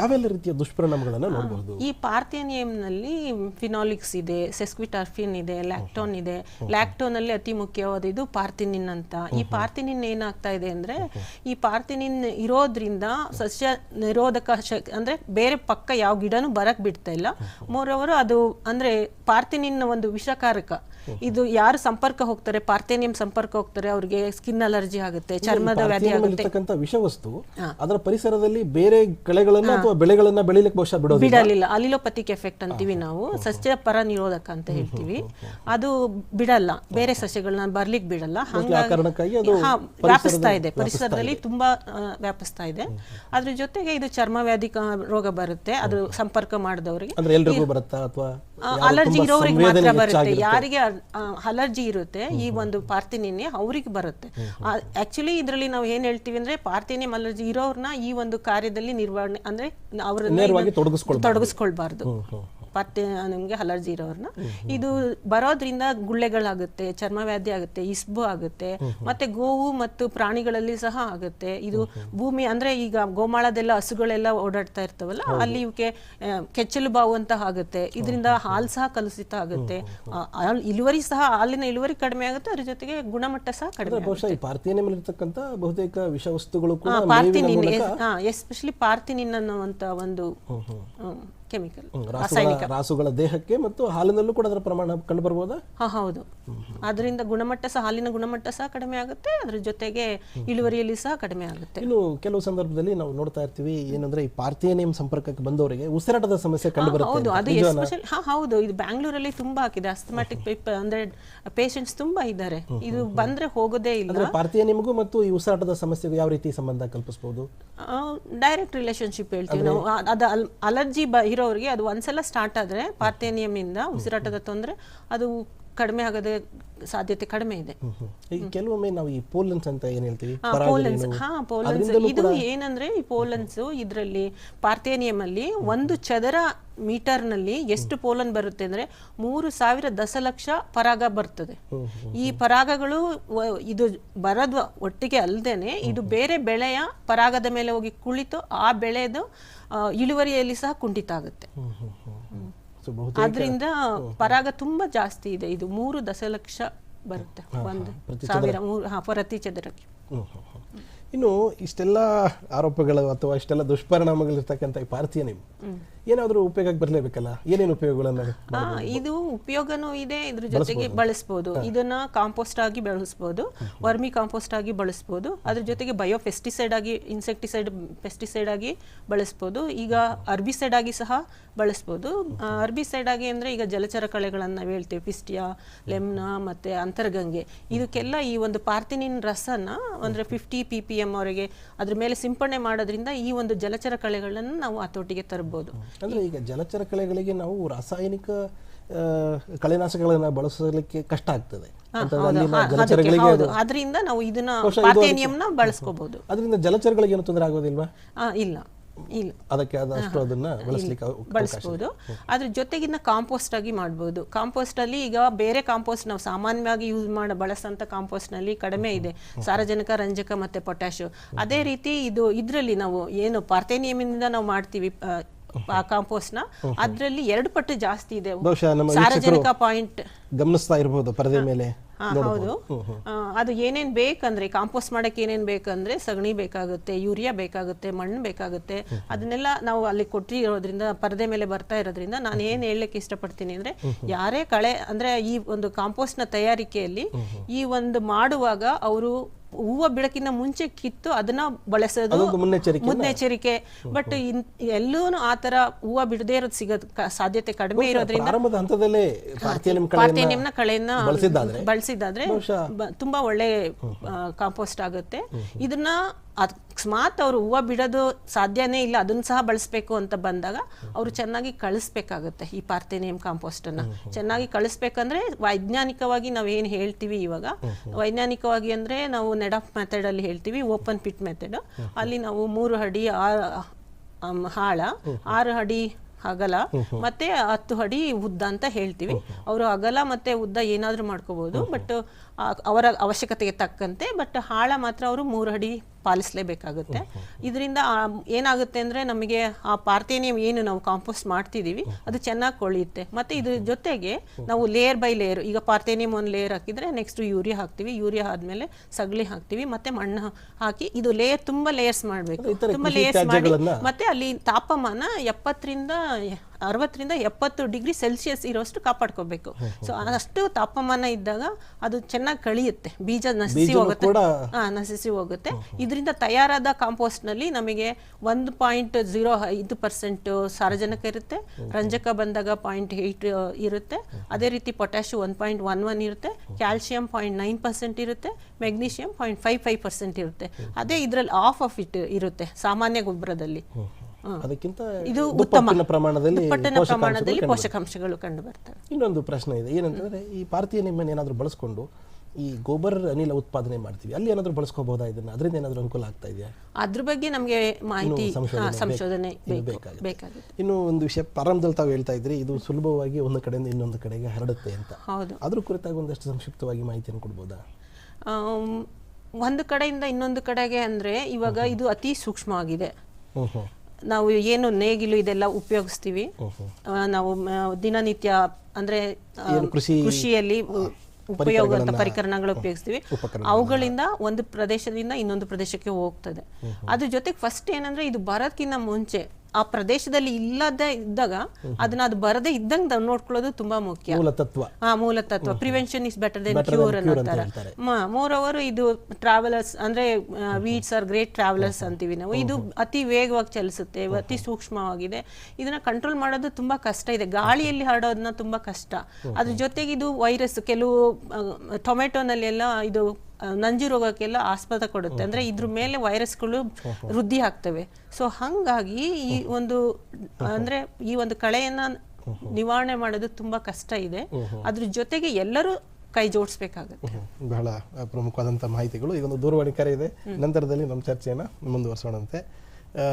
ಯಾವೆಲ್ಲ ರೀತಿಯ ದುಷ್ಪರಿಣಾಮಗಳನ್ನ ನೋಡಬಹುದು ಈ ಪಾರ್ಥೇನಿಯಂನಲ್ಲಿ ಫಿನಾಲಿಕ್ಸ್ ಇದೆ ಸೆಸ್ಕ್ವಿಟಾರ್ಫಿನ್ ಇದೆ ಲ್ಯಾಕ್ಟೋನ್ ಇದೆ. ಲ್ಯಾಕ್ಟೋನ್ ಅಲ್ಲಿ ಅತಿ ಮುಖ್ಯವಾದ ಇದು ಪಾರ್ಥಿನಿನ್ ಅಂತ. ಈ ಪಾರ್ಥಿನಿನ್ ಏನಾಗ್ತಾ ಇದೆ ಅಂದ್ರೆ ಈ ಪಾರ್ಥಿನಿನ್ ಇರೋದ್ರಿಂದ ಸಸ್ಯ ನಿರೋಧಕ ಅಂದ್ರೆ ಬೇರೆ ಪಕ್ಕ ಯಾವ ಗಿಡನೂ ಬರಕ್ ಬಿಡ್ತಾ ಇಲ್ಲ. ಮೂರವರು ಅದು ಅಂದ್ರೆ ಪಾರ್ಥಿನಿನ್ ಒಂದು ವಿಷಕಾರಕ ಇದು ಯಾರು ಸಂಪರ್ಕ ಹೋಗ್ತಾರೆ ಪಾರ್ಥೇನಿಯಂ ಸಂಪರ್ಕ ಹೋಗ್ತಾರೆ ಅವ್ರಿಗೆ ಸ್ಕಿನ್ ಅಲರ್ಜಿ ಆಗುತ್ತೆ ಚರ್ಮದ ವ್ಯಾಧಿ ಆಗುತ್ತೆ. ವಿಷವಸ್ತು ಅದರ ಪರಿಸರದಲ್ಲಿ ಬೇರೆ ಕಳೆಗಳನ್ನ ಅಥವಾ ಬೆಳೆಗಳನ್ನ ಬೆಳಿಲಿಕ್ಕೆ ಬಹುಶಃ ಬಿಡೋದು ಬಿಡಲಿಲ್ಲ. ಅಲಿಲೋಪತಿಕ್ ಎಫೆಕ್ಟ್ ಅಂತೀವಿ ನಾವು ಸಸ್ಯ ಪರ ನಿರೋಧಕ ಅಂತ ಹೇಳ್ತೀವಿ. ಅದು ಬಿಡಲ್ಲ ಬೇರೆ ಸಸ್ಯಗಳನ್ನ ಬರ್ಲಿಕ್ಕೆ ಬಿಡಲ್ಲ. ಅದು ವ್ಯಾಪಿಸ್ತಾ ಇದೆ. ಪರಿಸರದಲ್ಲಿ ತುಂಬಾ ವ್ಯಾಪಿಸ್ತಾ ಇದೆ. ಅದ್ರ ಜೊತೆಗೆ ಇದು ಚರ್ಮ ವ್ಯಾಧಿ ರೋಗ ಬರುತ್ತೆ. ಅದು ಸಂಪರ್ಕ ಮಾಡಿದವರಿಗೆ. ಅಲರ್ಜಿ ಇರೋರಿಗೆ ಮಾತ್ರ ಬರುತ್ತೆ. ಯಾರಿಗೆ ಅಲರ್ಜಿ ಇರುತ್ತೆ. ಈ ಒಂದು ಪಾರ್ಥಿನಿನೇ ಅವ್ರಿಗೆ ಬರುತ್ತೆ. ಆಕ್ಚುಲಿ ಇದರಲ್ಲಿ ನಾವು ಏನ್ ಹೇಳ್ತೀವಿ ಅಂದ್ರೆ ಪಾರ್ಥಿನಿಯಂ ಅಲರ್ಜಿ ಇರೋರ್ನ ಈ ಒಂದು ಕಾರ್ಯದಲ್ಲಿ ನಿರ್ವಹಣೆ ಅಂದ್ರೆ ಅವ್ರ ತೊಡಗಿಸ್ಕೊಳ್ಬಾರ್ದು. ತೊಡಗಿಸ್ಕೊಳ್ಬಾರ್ದು ನಮಗೆ ಅಲರ್ಜಿ ಇರೋರ್ನ. ಇದು ಬರೋದ್ರಿಂದ ಗುಳ್ಳೆಗಳಾಗುತ್ತೆ ಚರ್ಮ ವ್ಯಾಧಿ ಆಗುತ್ತೆ ಇಸ್ಬು ಆಗುತ್ತೆ ಮತ್ತೆ ಗೋವು ಮತ್ತು ಪ್ರಾಣಿಗಳಲ್ಲಿ ಸಹ ಆಗುತ್ತೆ. ಇದು ಭೂಮಿ ಅಂದ್ರೆ ಈಗ ಗೋಮಾಳದೆಲ್ಲ ಹಸುಗಳೆಲ್ಲ ಓಡಾಡ್ತಾ ಇರ್ತವಲ್ಲ ಅಲ್ಲಿ ಇವಕ್ಕೆ ಕೆಚ್ಚಲು ಬಾವು ಅಂತ ಆಗುತ್ತೆ. ಇದರಿಂದ ಹಾಲು ಸಹ ಕಲುಷಿತ ಆಗುತ್ತೆ. ಆ, ಇಳುವರಿ ಸಹ ಹಾಲಿನ ಇಳುವರಿ ಕಡಿಮೆ ಆಗುತ್ತೆ ಅದ್ರ ಜೊತೆಗೆ ಗುಣಮಟ್ಟ ಸಹ ಕಡಿಮೆ. ಬಹುಶಃ ಇರ್ತಕ್ಕಂಥ ಬಹುತೇಕ ವಿಷವಸ್ತುಗಳು ಕೂಡ ಪಾರ್ಥಿನಿನ್ ಎಸ್ಪೆಷಲಿ ಪಾರ್ಥಿನಿನ್ ಅನ್ನುವಂತ ಒಂದು ಕೆಮಿಕಲ್ ರಾಸಾಯನಿಕ. ರಾಸುಗಳ ದೇಹಕ್ಕೆ ಮತ್ತು ಹಾಲಿನಲ್ಲೂ ಕೂಡ ಅದರ ಪ್ರಮಾಣ ಕಂಡು ಬರ್ಬೋದಾ ಹಾ ಹೌದು. ಅದರಿಂದ ಗುಣಮಟ್ಟ ಸಹ ಹಾಲಿನ ಗುಣಮಟ್ಟ ಸಹ ಕಡಿಮೆ ಆಗುತ್ತೆ ಅದ್ರ ಜೊತೆಗೆ ಇಳುವರಿಯಲ್ಲಿ ಸಹ ಕಡಿಮೆ ಆಗುತ್ತೆ. ಇನ್ನು ಕೆಲವು ಸಂದರ್ಭದಲ್ಲಿ ನಾವು ನೋಡ್ತಾ ಇರ್ತೀವಿ ಏನಂದ್ರೆ ಈ ಪಾರ್ಥಿಯನಿಯಂ ಸಂಪರ್ಕಕ್ಕೆ ಬಂದವರಿಗೆ ಉಸಿರಾಟದ ಸಮಸ್ಯೆ ಕಂಡು ಹೌದು ಅದು ಎಸ್ಪೆಷಲಿ ಹಾ ಹೌದು ಇದು ಬ್ಯಾಂಗ್ಳೂರಲ್ಲಿ ತುಂಬಾ ಆಗಿದೆ ಅಸ್ಥಮ್ಯಾಟಿಕ್ ಅಂದ್ರೆ ಪೇಷಂಟ್ಸ್ ತುಂಬಾ ಇದ್ದಾರೆ. ಇದು ಬಂದ್ರೆ ಹೋಗೋದೇ ಇಲ್ಲ. ಅಂದ್ರೆ ಪಾರ್ಥಿಯನಿಯಂಗೂ ಮತ್ತು ಈ ಉಸಿರಾಟದ ಸಮಸ್ಯೆಗೂ ಯಾವ ರೀತಿ ಸಂಬಂಧ ಕಲ್ಪಿಸಬಹುದು ಡೈರೆಕ್ಟ್ ರಿಲೇಶನ್ಶಿಪ್ ಹೇಳ್ತೀವಿ ನಾವು. ಅದ ಅದು ಅಲರ್ಜಿ ಇರೋರಿಗೆ ಅದು ಒಂದ್ಸಲ ಸ್ಟಾರ್ಟ್ ಆದ್ರೆ ಪಾರ್ಥೇನಿಯಂ ಇಂದ ಉಸಿರಾಟದ ತೊಂದರೆ ಅದು ಕಡಿಮೆ ಆಗೋದೇ ಸಾಧ್ಯತೆ ಕಡಿಮೆ ಇದೆ. ಈಗ ಕೆಲವೊಮ್ಮೆ ನಾವು ಈ ಪೋಲನ್ಸ್ ಅಂತ ಏನ್? ಹೇಳ್ತೀವಿ ಹಾ, ಪೋಲನ್ಸ್ ಹಾ ಪೋಲನ್ಸ್ ಇದು ಏನಂದ್ರೆ ಈ ಪೋಲನ್ಸ್ ಇದರಲ್ಲಿ ಪಾರ್ಥೇನಿಯಂ ಅಲ್ಲಿ ಒಂದು ಚದರ ಮೀಟರ್ನಲ್ಲಿ ಎಷ್ಟು ಪೋಲನ್ ಬರುತ್ತೆ ಅಂದ್ರೆ ಮೂರು ಸಾವಿರ ದಶಲಕ್ಷ ಪರಾಗ ಬರ್ತದೆ. ಈ ಪರಾಗಗಳು ಇದು ಬರದ ಒಟ್ಟಿಗೆ ಅಲ್ಲದೇನೆ ಇದು ಬೇರೆ ಬೆಳೆಯ ಪರಾಗದ ಮೇಲೆ ಹೋಗಿ ಕುಳಿತು ಆ ಬೆಳೆದು ಇಳುವರಿಯಲ್ಲಿ ಸಹ ಕುಂಠಿತ ಆಗುತ್ತೆ. ಆದ್ರಿಂದ ಪರಾಗ ತುಂಬಾ ಜಾಸ್ತಿ ಇದೆ. ಇದು ಮೂರು ದಶಲಕ್ಷ ಬರುತ್ತೆ. ಒಂದು ಸಾವಿರ ಮೂರು ಹಾ ಪ್ರತಿ ಚದರಕ್ಕೆ. ಇನ್ನು ಇಷ್ಟೆಲ್ಲ ಆರೋಪಗಳು ಅಥವಾ ಇಷ್ಟೆಲ್ಲ ದುಷ್ಪರಿಣಾಮಗಳಿರ್ತಕ್ಕಂಥ ಈ ಪಾರ್ಥಿಯನಿಯಂ ಏನಾದರೂ ಉಪಯೋಗಕ್ಕೆ ಬರಲೇಬೇಕಲ್ಲ? ಏನೇನು ಉಪಯೋಗಗಳನ್ನ ಇದು ಉಪಯೋಗನೂ ಇದೆ ಇದ್ರ ಜೊತೆಗೆ ಬಳಸ್ಬೋದು. ಇದನ್ನ ಕಾಂಪೋಸ್ಟ್ ಆಗಿ ಬಳಸ್ಬೋದು ವರ್ಮಿ ಕಾಂಪೋಸ್ಟ್ ಆಗಿ ಬಳಸ್ಬೋದು ಅದ್ರ ಜೊತೆಗೆ ಬಯೋ ಪೆಸ್ಟಿಸೈಡ್ ಆಗಿ ಇನ್ಸೆಕ್ಟಿಸೈಡ್ ಪೆಸ್ಟಿಸೈಡ್ ಆಗಿ ಬಳಸ್ಬೋದು ಈಗ ಅರ್ಬಿಸೈಡ್ ಆಗಿ ಸಹ ಬಳಸ್ಬೋದು. ಅರ್ಬಿಸೈಡ್ ಆಗಿ ಅಂದ್ರೆ ಈಗ ಜಲಚರ ಕಳೆಗಳನ್ನ ನಾವ್ ಹೇಳ್ತೇವೆ ಪಿಸ್ಟಿಯಾ ಲೆಮ್ನಾ ಮತ್ತೆ ಅಂತರ್ಗಂಗೆ. ಇದಕ್ಕೆಲ್ಲ ಈ ಒಂದು ಪಾರ್ಥಿನಿನ್ ರಸನ ಅಂದ್ರೆ ಫಿಫ್ಟಿ ಪಿ ಪಿ ಎಂ ಅವರಿಗೆ ಅದ್ರ ಮೇಲೆ ಸಿಂಪಡಣೆ ಮಾಡೋದ್ರಿಂದ ಈ ಒಂದು ಜಲಚರ ಕಳೆಗಳನ್ನು ನಾವು ಹತೋಟಿಗೆ ತರಬಹುದು ಅಂದ್ರೆ ಈಗ ಜಲಚರ ಕಳೆಗಳಿಗೆ ನಾವು ರಾಸಾಯನಿಕ ಕಳೆನಾಶಕಗಳನ್ನು ಬಳಸಲಿಕ್ಕೆ ಕಷ್ಟ ಆಗ್ತದೆ. ಅದರಿಂದ ನಾವು ಇದನ್ನ ಬಳಸ್ಕೋಬಹುದು ಅದರಿಂದ ಜಲಚರಗಳಿಗೆ ಏನು ತೊಂದರೆ ಆಗೋದಿಲ್ವಾ? ಇಲ್ಲ. ಇಲ್ಲ. ಅದಕ್ಕೆ ಅದಷ್ಟು ಅದನ್ನ ಬಳಸಲಿಕ್ಕೆ ಬಳಸ್ಬೋದು. ಅದ್ರ ಜೊತೆಗಿನ್ನ ಕಾಂಪೋಸ್ಟ್ ಆಗಿ ಮಾಡ್ಬೋದು. ಕಾಂಪೋಸ್ಟ್ ಅಲ್ಲಿ ಈಗ ಬೇರೆ ಕಾಂಪೋಸ್ಟ್ ನಾವು ಸಾಮಾನ್ಯವಾಗಿ ಯೂಸ್ ಮಾಡಿ ಬಳಸಂತ ಕಾಂಪೋಸ್ಟ್ನಲ್ಲಿ ಕಡಿಮೆ ಇದೆ. ಸಾರಜನಕ ರಂಜಕ ಮತ್ತೆ ಪೊಟ್ಯಾಶ್ ಅದೇ ರೀತಿ ಇದು ಇದರಲ್ಲಿ ನಾವು ಏನು ಪಾರ್ಥೇನಿಯಮಿಂದ ನಾವು ಮಾಡ್ತೀವಿ ಆ ಕಾಂಪೋಸ್ಟ್ನ. ಅದ್ರಲ್ಲಿ ಎರಡು ಪಟ್ಟು ಜಾಸ್ತಿ ಇದೆ. ಸಾರ್ವಜನಿಕ ಸಾರಜನಕ ಪಾಯಿಂಟ್. ಗಮನಿಸ್ತಾ ಇರಬಹುದು ಪರದೆ ಮೇಲೆ ಹೌದು. ಅದು ಏನೇನ್ ಬೇಕಂದ್ರೆ ಕಾಂಪೋಸ್ಟ್ ಮಾಡಕ್ಕೆ ಏನೇನ್ ಬೇಕಂದ್ರೆ ಸಗಣಿ ಬೇಕಾಗುತ್ತೆ ಯೂರಿಯಾ ಬೇಕಾಗುತ್ತೆ ಮಣ್ಣು ಬೇಕಾಗುತ್ತೆ. ಅದನ್ನೆಲ್ಲ ನಾವು ಅಲ್ಲಿ ಕೊಟ್ಟಿರೋದ್ರಿಂದ ಪರದೆ ಮೇಲೆ ಬರ್ತಾ ಇರೋದ್ರಿಂದ ನಾನು ಏನ್ ಹೇಳಲಿಕ್ಕೆ ಇಷ್ಟಪಡ್ತೀನಿ ಅಂದ್ರೆ ಯಾರೇ ಕಳೆ ಅಂದ್ರೆ ಈ ಒಂದು ಕಾಂಪೋಸ್ಟ್ನ ತಯಾರಿಕೆಯಲ್ಲಿ ಈ ಒಂದು ಮಾಡುವಾಗ ಅವರು ಹೂವು ಬಿಡಕಿನ ಮುಂಚೆ ಕಿತ್ತು ಅದನ್ನ ಬಳಸೋದು ಮುನ್ನೆಚ್ಚರಿಕೆ. ಬಟ್ ಎಲ್ಲೂ ಆ ತರ ಹೂವು ಬಿಡದೇ ಇರೋದು ಸಿಗೋದ್ ಸಾಧ್ಯತೆ ಕಡಿಮೆ ಇರೋದ್ರಿಂದ ಹಂತದಲ್ಲೇ ಪಾರ್ಥೇನಿಯಂನ ಕಳೆಯನ್ನ ಬಳಸಿದ್ದಾದ್ರೆ? ತುಂಬಾ ಒಳ್ಳೆ ಕಾಂಪೋಸ್ಟ್ ಆಗುತ್ತೆ. ಇದನ್ನ ಅಕಸ್ಮಾತ್ ಅವ್ರು ಹೂವು ಬಿಡೋದು ಸಾಧ್ಯನೇ ಇಲ್ಲ ಅದನ್ನ ಸಹ ಬಳಸಬೇಕು ಅಂತ ಬಂದಾಗ ಅವರು ಚೆನ್ನಾಗಿ ಕಳಿಸ್ಬೇಕಾಗುತ್ತೆ ಈ ಪಾರ್ಥೇನಿಯಂ ಕಾಂಪೋಸ್ಟ್ ಅನ್ನ. ಚೆನ್ನಾಗಿ ಕಳಿಸ್ಬೇಕಂದ್ರೆ ವೈಜ್ಞಾನಿಕವಾಗಿ ನಾವು ಏನು ಹೇಳ್ತೀವಿ ಇವಾಗ? ವೈಜ್ಞಾನಿಕವಾಗಿ ಅಂದ್ರೆ ನಾವು ನೆಡಪ್ ಆಫ್ ಮೆಥಡ್ ಅಲ್ಲಿ ಹೇಳ್ತೀವಿ ಓಪನ್ ಪಿಟ್ ಮೆಥಡ್ ಅಲ್ಲಿ ನಾವು ಮೂರು ಅಡಿ ಆಳ ಆರು ಅಡಿ ಅಗಲ ಮತ್ತೆ ಹತ್ತು ಅಡಿ ಉದ್ದ ಅಂತ ಹೇಳ್ತೀವಿ. ಅವರು ಅಗಲ ಮತ್ತೆ ಉದ್ದ ಏನಾದ್ರೂ ಮಾಡ್ಕೋಬಹುದು ಬಟ್ ಅವರ ಅವಶ್ಯಕತೆಗೆ ತಕ್ಕಂತೆ ಬಟ್ ಆಳ ಮಾತ್ರ ಅವರು ಮೂರು ಅಡಿ ಪಾಲಿಸಲೇಬೇಕಾಗುತ್ತೆ. ಇದರಿಂದ ಏನಾಗುತ್ತೆ ಅಂದ್ರೆ ನಮಗೆ ಆ ಪಾರ್ಥೇನಿಯಂ ಏನು ನಾವು ಕಾಂಪೋಸ್ಟ್ ಮಾಡ್ತಿದ್ದೀವಿ ಅದು ಚೆನ್ನಾಗಿ ಕೊಳೆಯುತ್ತೆ. ಮತ್ತೆ ಇದ್ರ ಜೊತೆಗೆ ನಾವು ಲೇಯರ್ ಬೈ ಲೇಯರ್ ಈಗ ಪಾರ್ಥೇನಿಯಂ ಒಂದು ಲೇಯರ್ ಹಾಕಿದ್ರೆ ನೆಕ್ಸ್ಟ್ ಯೂರಿಯಾ ಹಾಕ್ತೀವಿ. ಯೂರಿಯಾ ಆದಮೇಲೆ ಸಗಳಿ ಹಾಕ್ತೀವಿ ಮತ್ತೆ ಮಣ್ಣು ಹಾಕಿ ಇದು ಲೇಯರ್ ತುಂಬಾ ಲೇಯರ್ಸ್ ಮಾಡಬೇಕು. ತುಂಬ ಲೇಯರ್ಸ್ ಮಾಡಿ ಮತ್ತೆ ಅಲ್ಲಿ ತಾಪಮಾನ ಎಪ್ಪತ್ತರಿಂದ ಅರವತ್ತರಿಂದ ಎಪ್ಪತ್ತು ಡಿಗ್ರಿ ಸೆಲ್ಸಿಯಸ್ ಇರೋಷ್ಟು ಕಾಪಾಡ್ಕೋಬೇಕು. ಸೊ ಅಷ್ಟು ತಾಪಮಾನ ಇದ್ದಾಗ ಅದು ಚೆನ್ನಾಗಿ ಕಳಿಯುತ್ತೆ. ಬೀಜ ನಸಿಸಿ ಹೋಗುತ್ತೆ. ಹಾ ನಸಿಸಿ ಹೋಗುತ್ತೆ. ಇದರಿಂದ ತಯಾರಾದ ಕಾಂಪೋಸ್ಟ್ನಲ್ಲಿ ನಮಗೆ ಒಂದು ಪಾಯಿಂಟ್ ಜೀರೋ ಐದು ಪರ್ಸೆಂಟ್ ಸಾರಜನಕ ಇರುತ್ತೆ. ರಂಜಕ ಬಂದಾಗ ಪಾಯಿಂಟ್ ಏಯ್ಟ್ ಇರುತ್ತೆ. ಅದೇ ರೀತಿ potash one point one one ಇರುತ್ತೆ. ಕ್ಯಾಲ್ಸಿಯಂ ಪಾಯಿಂಟ್ ನೈನ್ ಪರ್ಸೆಂಟ್ ಇರುತ್ತೆ. Magnesium point five five percent ಇರುತ್ತೆ. ಅದೇ ಇದರಲ್ಲಿ ಆಫ್ ಆಫ್ ಇಟ್ ಇರುತ್ತೆ ಸಾಮಾನ್ಯ ಗೊಬ್ಬರದಲ್ಲಿ. ಅದಕ್ಕಿಂತ ಇದು ಉತ್ತಮ. ಪ್ರಮಾಣದಲ್ಲಿ ಪ್ರಮಾಣದಲ್ಲಿ ಪೋಷಕಾಂಶಗಳು ಕಂಡು ಬರ್ತವೆ ಇನ್ನೊಂದು ಪ್ರಶ್ನೆ ಇದೆ. ಏನಂತಂದ್ರೆ ಈ ಭಾರತೀಯ ನಿಮ್ಮನ್ನು ಏನಾದರೂ ಬಳಸ್ಕೊಂಡು ಈ ಗೋಬರ್ ಅನಿಲ ಉತ್ಪಾದನೆ ಮಾಡ್ತೀವಿ. ಅಲ್ಲಿ ಏನಾದರೂ ಬಳಸ್ಕೋಬಹುದಾ ಇದನ್ನ? ಅದರಿಂದ ಏನಾದರೂ ಅನುಕೂಲ ಆಗ್ತಾ ಇದೆಯಾ? ಅದ್ರ ಬಗ್ಗೆ ನಮಗೆ ಮಾಹಿತಿ ಸಂಶೋಧನೆ ಬೇಕಾಗುತ್ತೆ. ಇನ್ನು ಒಂದು ವಿಷಯ ಪ್ರಾರಂಭದಲ್ಲಿ ತಾವು ಹೇಳ್ತಾ ಇದ್ರಿ ಇದು ಸುಲಭವಾಗಿ ಒಂದು ಕಡೆಯಿಂದ ಇನ್ನೊಂದು ಕಡೆಗೆ ಹರಡುತ್ತೆ ಅಂತ. ಹೌದು. ಅದ್ರ ಕುರಿತಾಗಿ ಒಂದಷ್ಟು ಸಂಕ್ಷಿಪ್ತವಾಗಿ ಮಾಹಿತಿಯನ್ನು ಕೊಡ್ಬೋದಾ? ಒಂದು ಕಡೆಯಿಂದ ಇನ್ನೊಂದು ಕಡೆಗೆ ಅಂದ್ರೆ ಇವಾಗ ಇದು ಅತಿ ಸೂಕ್ಷ್ಮವಾಗಿದೆ. ನಾವು ಏನು ನೇಗಿಲು ಇದೆಲ್ಲ ಉಪಯೋಗಿಸ್ತೀವಿ. ನಾವು ದಿನನಿತ್ಯ ಅಂದ್ರೆ ಕೃಷಿಯಲ್ಲಿ ಉಪಯೋಗ ಪರಿಕರಣಗಳು ಉಪಯೋಗಿಸ್ತೀವಿ. ಅವುಗಳಿಂದ ಒಂದು ಪ್ರದೇಶದಿಂದ ಇನ್ನೊಂದು ಪ್ರದೇಶಕ್ಕೆ ಹೋಗ್ತದೆ. ಅದ್ರ ಜೊತೆಗೆ ಫಸ್ಟ್ ಏನಂದ್ರೆ ಇದು ಬರೋದಕ್ಕಿಂತ ಮುಂಚೆ ಆ ಪ್ರದೇಶದಲ್ಲಿ ಇಲ್ಲದೆ ಇದ್ದಾಗ ಅದನ್ನ ಅದು ಬರದೇ ಇದ್ದಂಗೆ ನೋಡ್ಕೊಳ್ಳೋದು ತುಂಬಾ ಮುಖ್ಯ. ಮೂಲತತ್ವ. ಹಾ ಆ ಮೂಲ ತತ್ವ prevention is better than cure ಅನ್ನೋತಾರೆ more over ಇದು ಟ್ರಾವೆಲರ್ಸ್ ಅಂದ್ರೆ ವೀಟ್ಸ್ ಆರ್ ಗ್ರೇಟ್ ಟ್ರಾವೆಲರ್ಸ್ ಅಂತೀವಿ ನಾವು. ಇದು ಅತಿ ವೇಗವಾಗಿ ಚಲಿಸುತ್ತೆ ಅತಿ ಸೂಕ್ಷ್ಮವಾಗಿದೆ. ಇದನ್ನ ಕಂಟ್ರೋಲ್ ಮಾಡೋದು ತುಂಬಾ ಕಷ್ಟ ಇದೆ. ಗಾಳಿಯಲ್ಲಿ ಹರಡೋದನ್ನ ತುಂಬಾ ಕಷ್ಟ. ಅದ್ರ ಜೊತೆಗೆ ಇದು ವೈರಸ್ ಕೆಲವು ಟೊಮೆಟೊನಲ್ಲಿ ಎಲ್ಲ ಇದು ನಂಜು ರೋಗಕ್ಕೆಲ್ಲ ಆಸ್ಪದ ಕೊಡುತ್ತೆ. ಅಂದ್ರೆ ಇದ್ರ ಮೇಲೆ ವೈರಸ್ಗಳು ವೃದ್ಧಿ ಆಗ್ತವೆ. ಸೊ ಹಂಗಾಗಿ ಈ ಒಂದು ಅಂದ್ರೆ ಈ ಒಂದು ಕಳೆಯನ್ನ ನಿವಾರಣೆ ಮಾಡೋದು ತುಂಬಾ ಕಷ್ಟ ಇದೆ. ಅದ್ರ ಜೊತೆಗೆ ಎಲ್ಲರೂ ಕೈ ಜೋಡಿಸಬೇಕಾಗುತ್ತೆ. ಬಹಳ ಪ್ರಮುಖವಾದಂತಹ ಪ್ರಮುಖವಾದಂಥ ಮಾಹಿತಿಗಳು. ಈಗ ಒಂದು ದೂರವಾಣಿ ಕರೆ ಇದೆ. ನಂತರದಲ್ಲಿ ನಮ್ಮ ಚರ್ಚೆಯನ್ನು ಮುಂದುವರಿಸೋಣಂತೆ.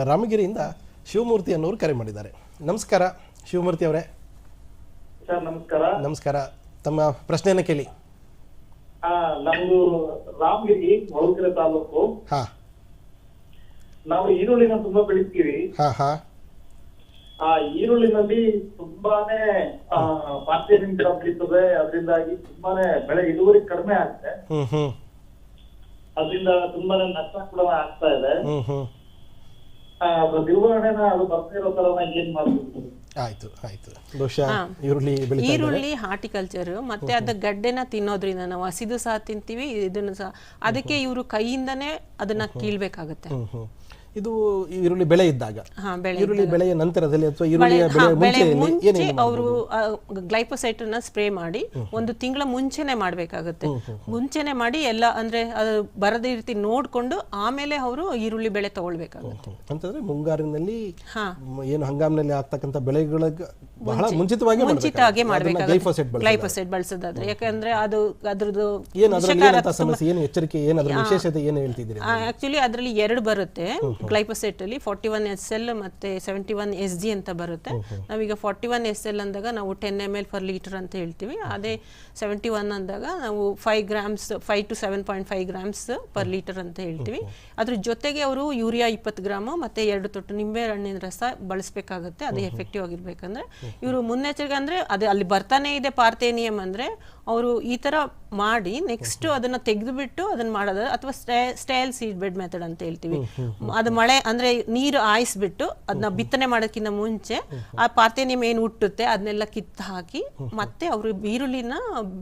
ರಾಮಗಿರಿಯಿಂದ ಶಿವಮೂರ್ತಿ ಅನ್ನೋರು ಕರೆ ಮಾಡಿದ್ದಾರೆ. ನಮಸ್ಕಾರ ಶಿವಮೂರ್ತಿ ಅವರೇ. ಸರ್ ನಮಸ್ಕಾರ. ನಮಸ್ಕಾರ. ತಮ್ಮ ಪ್ರಶ್ನೆಯನ್ನ ಕೇಳಿ. ಆ, ನಮ್ದು ರಾಮಗಿರಿ ಹೊಳಕೆರೆ ತಾಲೂಕು. ಹಾ. ನಾವು ಈರುಳ್ಳಿನ ತುಂಬಾ ಬೆಳಿತೀವಿ ಹಾ ಹಾ. ಆ ಈರುಳ್ಳಿನಲ್ಲಿ ತುಂಬಾನೇ ಪಾರ್ಟಿಯನ್ ಗಿಡ ಬೆಳೀತದೆ ಅದರಿಂದಾಗಿ ತುಂಬಾನೇ ಬೆಳೆ ಇಳುವರಿ ಕಡಿಮೆ ಆಗುತ್ತೆ. ಹ್ಮ್ ಹ್ಮ್. ಅದರಿಂದ ತುಂಬಾನೇ ನಷ್ಟ ಕೂಡ ಆಗ್ತಾ ಇದೆ. ಹ್ಮ್ ಹ್ಮ್. ಆ, ಅದ್ರ ನಿರ್ವಹಣೆನ ಅದು ತರ ಏನ್ ಮಾಡ್ಬೇಕು? ಆಯ್ತು ಆಯ್ತು. ಬಹುಶಃ ಈರುಳ್ಳಿ ಹಾರ್ಟಿಕಲ್ಚರ್ ಮತ್ತೆ ಅದ ಗಡ್ಡೆನ ತಿನ್ನೋದ್ರಿಂದ ನಾವು ಹಸಿದು ಸಹ ತಿಂತೀವಿ ಇದನ್ನು ಸಹ. ಅದಕ್ಕೆ ಇವರು ಕೈಯಿಂದನೇ ಅದನ್ನ ಕೀಳ್ಬೇಕಾಗತ್ತೆ. ಇದು ಈರುಳ್ಳಿ ಬೆಳೆ ಇದ್ದಾಗ. ಈರುಳ್ಳಿ ಬೆಳೆಯ ನಂತರದಲ್ಲಿ ಅಥವಾ ಈರುಳ್ಳಿಯ ಬೆಳೆ ಮುಂಚೆ ಅವರು ಗ್ಲೈಪೋಸೈಟ್ ಅನ್ನ ಸ್ಪ್ರೇ ಮಾಡಿ ಒಂದು ತಿಂಗಳ ಮುಂಚೆನೆ ಮಾಡಬೇಕಾಗುತ್ತೆ. ಮುಂಚೆನೆ ಮಾಡಿ ಎಲ್ಲ ಅಂದ್ರೆ ಅದು ಬರದೇ ರೀತಿ ನೋಡ್ಕೊಂಡು ಆಮೇಲೆ ಅವರು ಈರುಳ್ಳಿ ಬೆಳೆ ತಗೊಳ್ಬೇಕಾಗತ್ತೆ. ಅಂತಂದ್ರೆ ಮುಂಗಾರಿನಲ್ಲಿ ಹಾ. ಏನು ಹಂಗಾಮಿನಲ್ಲಿ ಆಗ್ತಕ್ಕಂಥ ಬೆಳೆಗಳ ಬಹಳ ಮುಂಚಿತವಾಗಿ ಮುಂಚಿತವಾಗಿ ಗ್ಲೈಫೋಸೆಟ್ ಮಾಡ್ಬೇಕಾಗುತ್ತೆ ಬಳಸೋದಾದ್ರೆ. ಯಾಕಂದ್ರೆ ಅದು ಅದ್ರದ್ದು ಸಮಸ್ಯೆ ಏನು ಎಚ್ಚರಿಕೆ ಏನು ಅದರ ವಿಶೇಷತೆ ಏನು ಹೇಳ್ತಿದ್ದೀರಿ ಆಕ್ಚುಲಿ ಅದರಲ್ಲಿ? ಎರಡು ಬರುತ್ತೆ. ಗ್ಲೈಫೋಸೆಟ್ ಅಲ್ಲಿ ಫಾರ್ಟಿ ಒನ್ ಎಸ್ ಎಲ್ ಮತ್ತೆ ಸೆವೆಂಟಿ ಒನ್ ಎಸ್ ಜಿ ಅಂತ ಬರುತ್ತೆ. ನಾವೀಗ ಫಾರ್ಟಿ ಒನ್ ಎಸ್ ಎಲ್ ಅಂದಾಗ ನಾವು ten M L per litre ಅಂತ ಹೇಳ್ತೀವಿ. ಅದೇ ಸೆವೆಂಟಿ ಒನ್ ಅಂದಾಗ ನಾವು five grams five to seven point five grams per litre ಅಂತ ಹೇಳ್ತೀವಿ. ಅದ್ರ ಜೊತೆಗೆ ಅವರು ಯೂರಿಯಾ ಇಪ್ಪತ್ತು ಗ್ರಾಮು ಮತ್ತೆ ಎರಡು ತೊಟ್ಟು ನಿಂಬೆ ಹಣ್ಣಿನ ರಸ ಬಳಸಬೇಕಾಗುತ್ತೆ. ಅದು ಎಫೆಕ್ಟಿವ್ ಆಗಿರ್ಬೇಕಂದ್ರೆ. ಇವರು ಮುನ್ನೆಚ್ಚರಿಕೆ ಅಂದ್ರೆ ಅದು ಅಲ್ಲಿ ಬರ್ತಾನೆ ಇದೆ ಪಾರ್ಥೇನಿಯಂ ಅಂದ್ರೆ ಅವರು ಈ ತರ ಮಾಡಿ ನೆಕ್ಸ್ಟ್ ಅದನ್ನ ತೆಗೆದುಬಿಟ್ಟು ಅದನ್ನ ಮಾಡೋದು ಅಥವಾ ಸ್ಟೈಲ್ ಸೀಡ್ ಬೆಡ್ ಮೆಥಡ್ ಅಂತ ಹೇಳ್ತೀವಿ. ಅದು ಮಳೆ ಅಂದ್ರೆ ನೀರು ಆಯಿಸ್ಬಿಟ್ಟು ಅದನ್ನ ಬಿತ್ತನೆ ಮಾಡೋಕ್ಕಿಂತ ಮುಂಚೆ ಆ ಪಾರ್ಥೇನಿಯಂ ಏನು ಹುಟ್ಟುತ್ತೆ ಅದನ್ನೆಲ್ಲ ಕಿತ್ತ ಹಾಕಿ ಮತ್ತೆ ಅವರು ಈರುಳ್ಳಿನ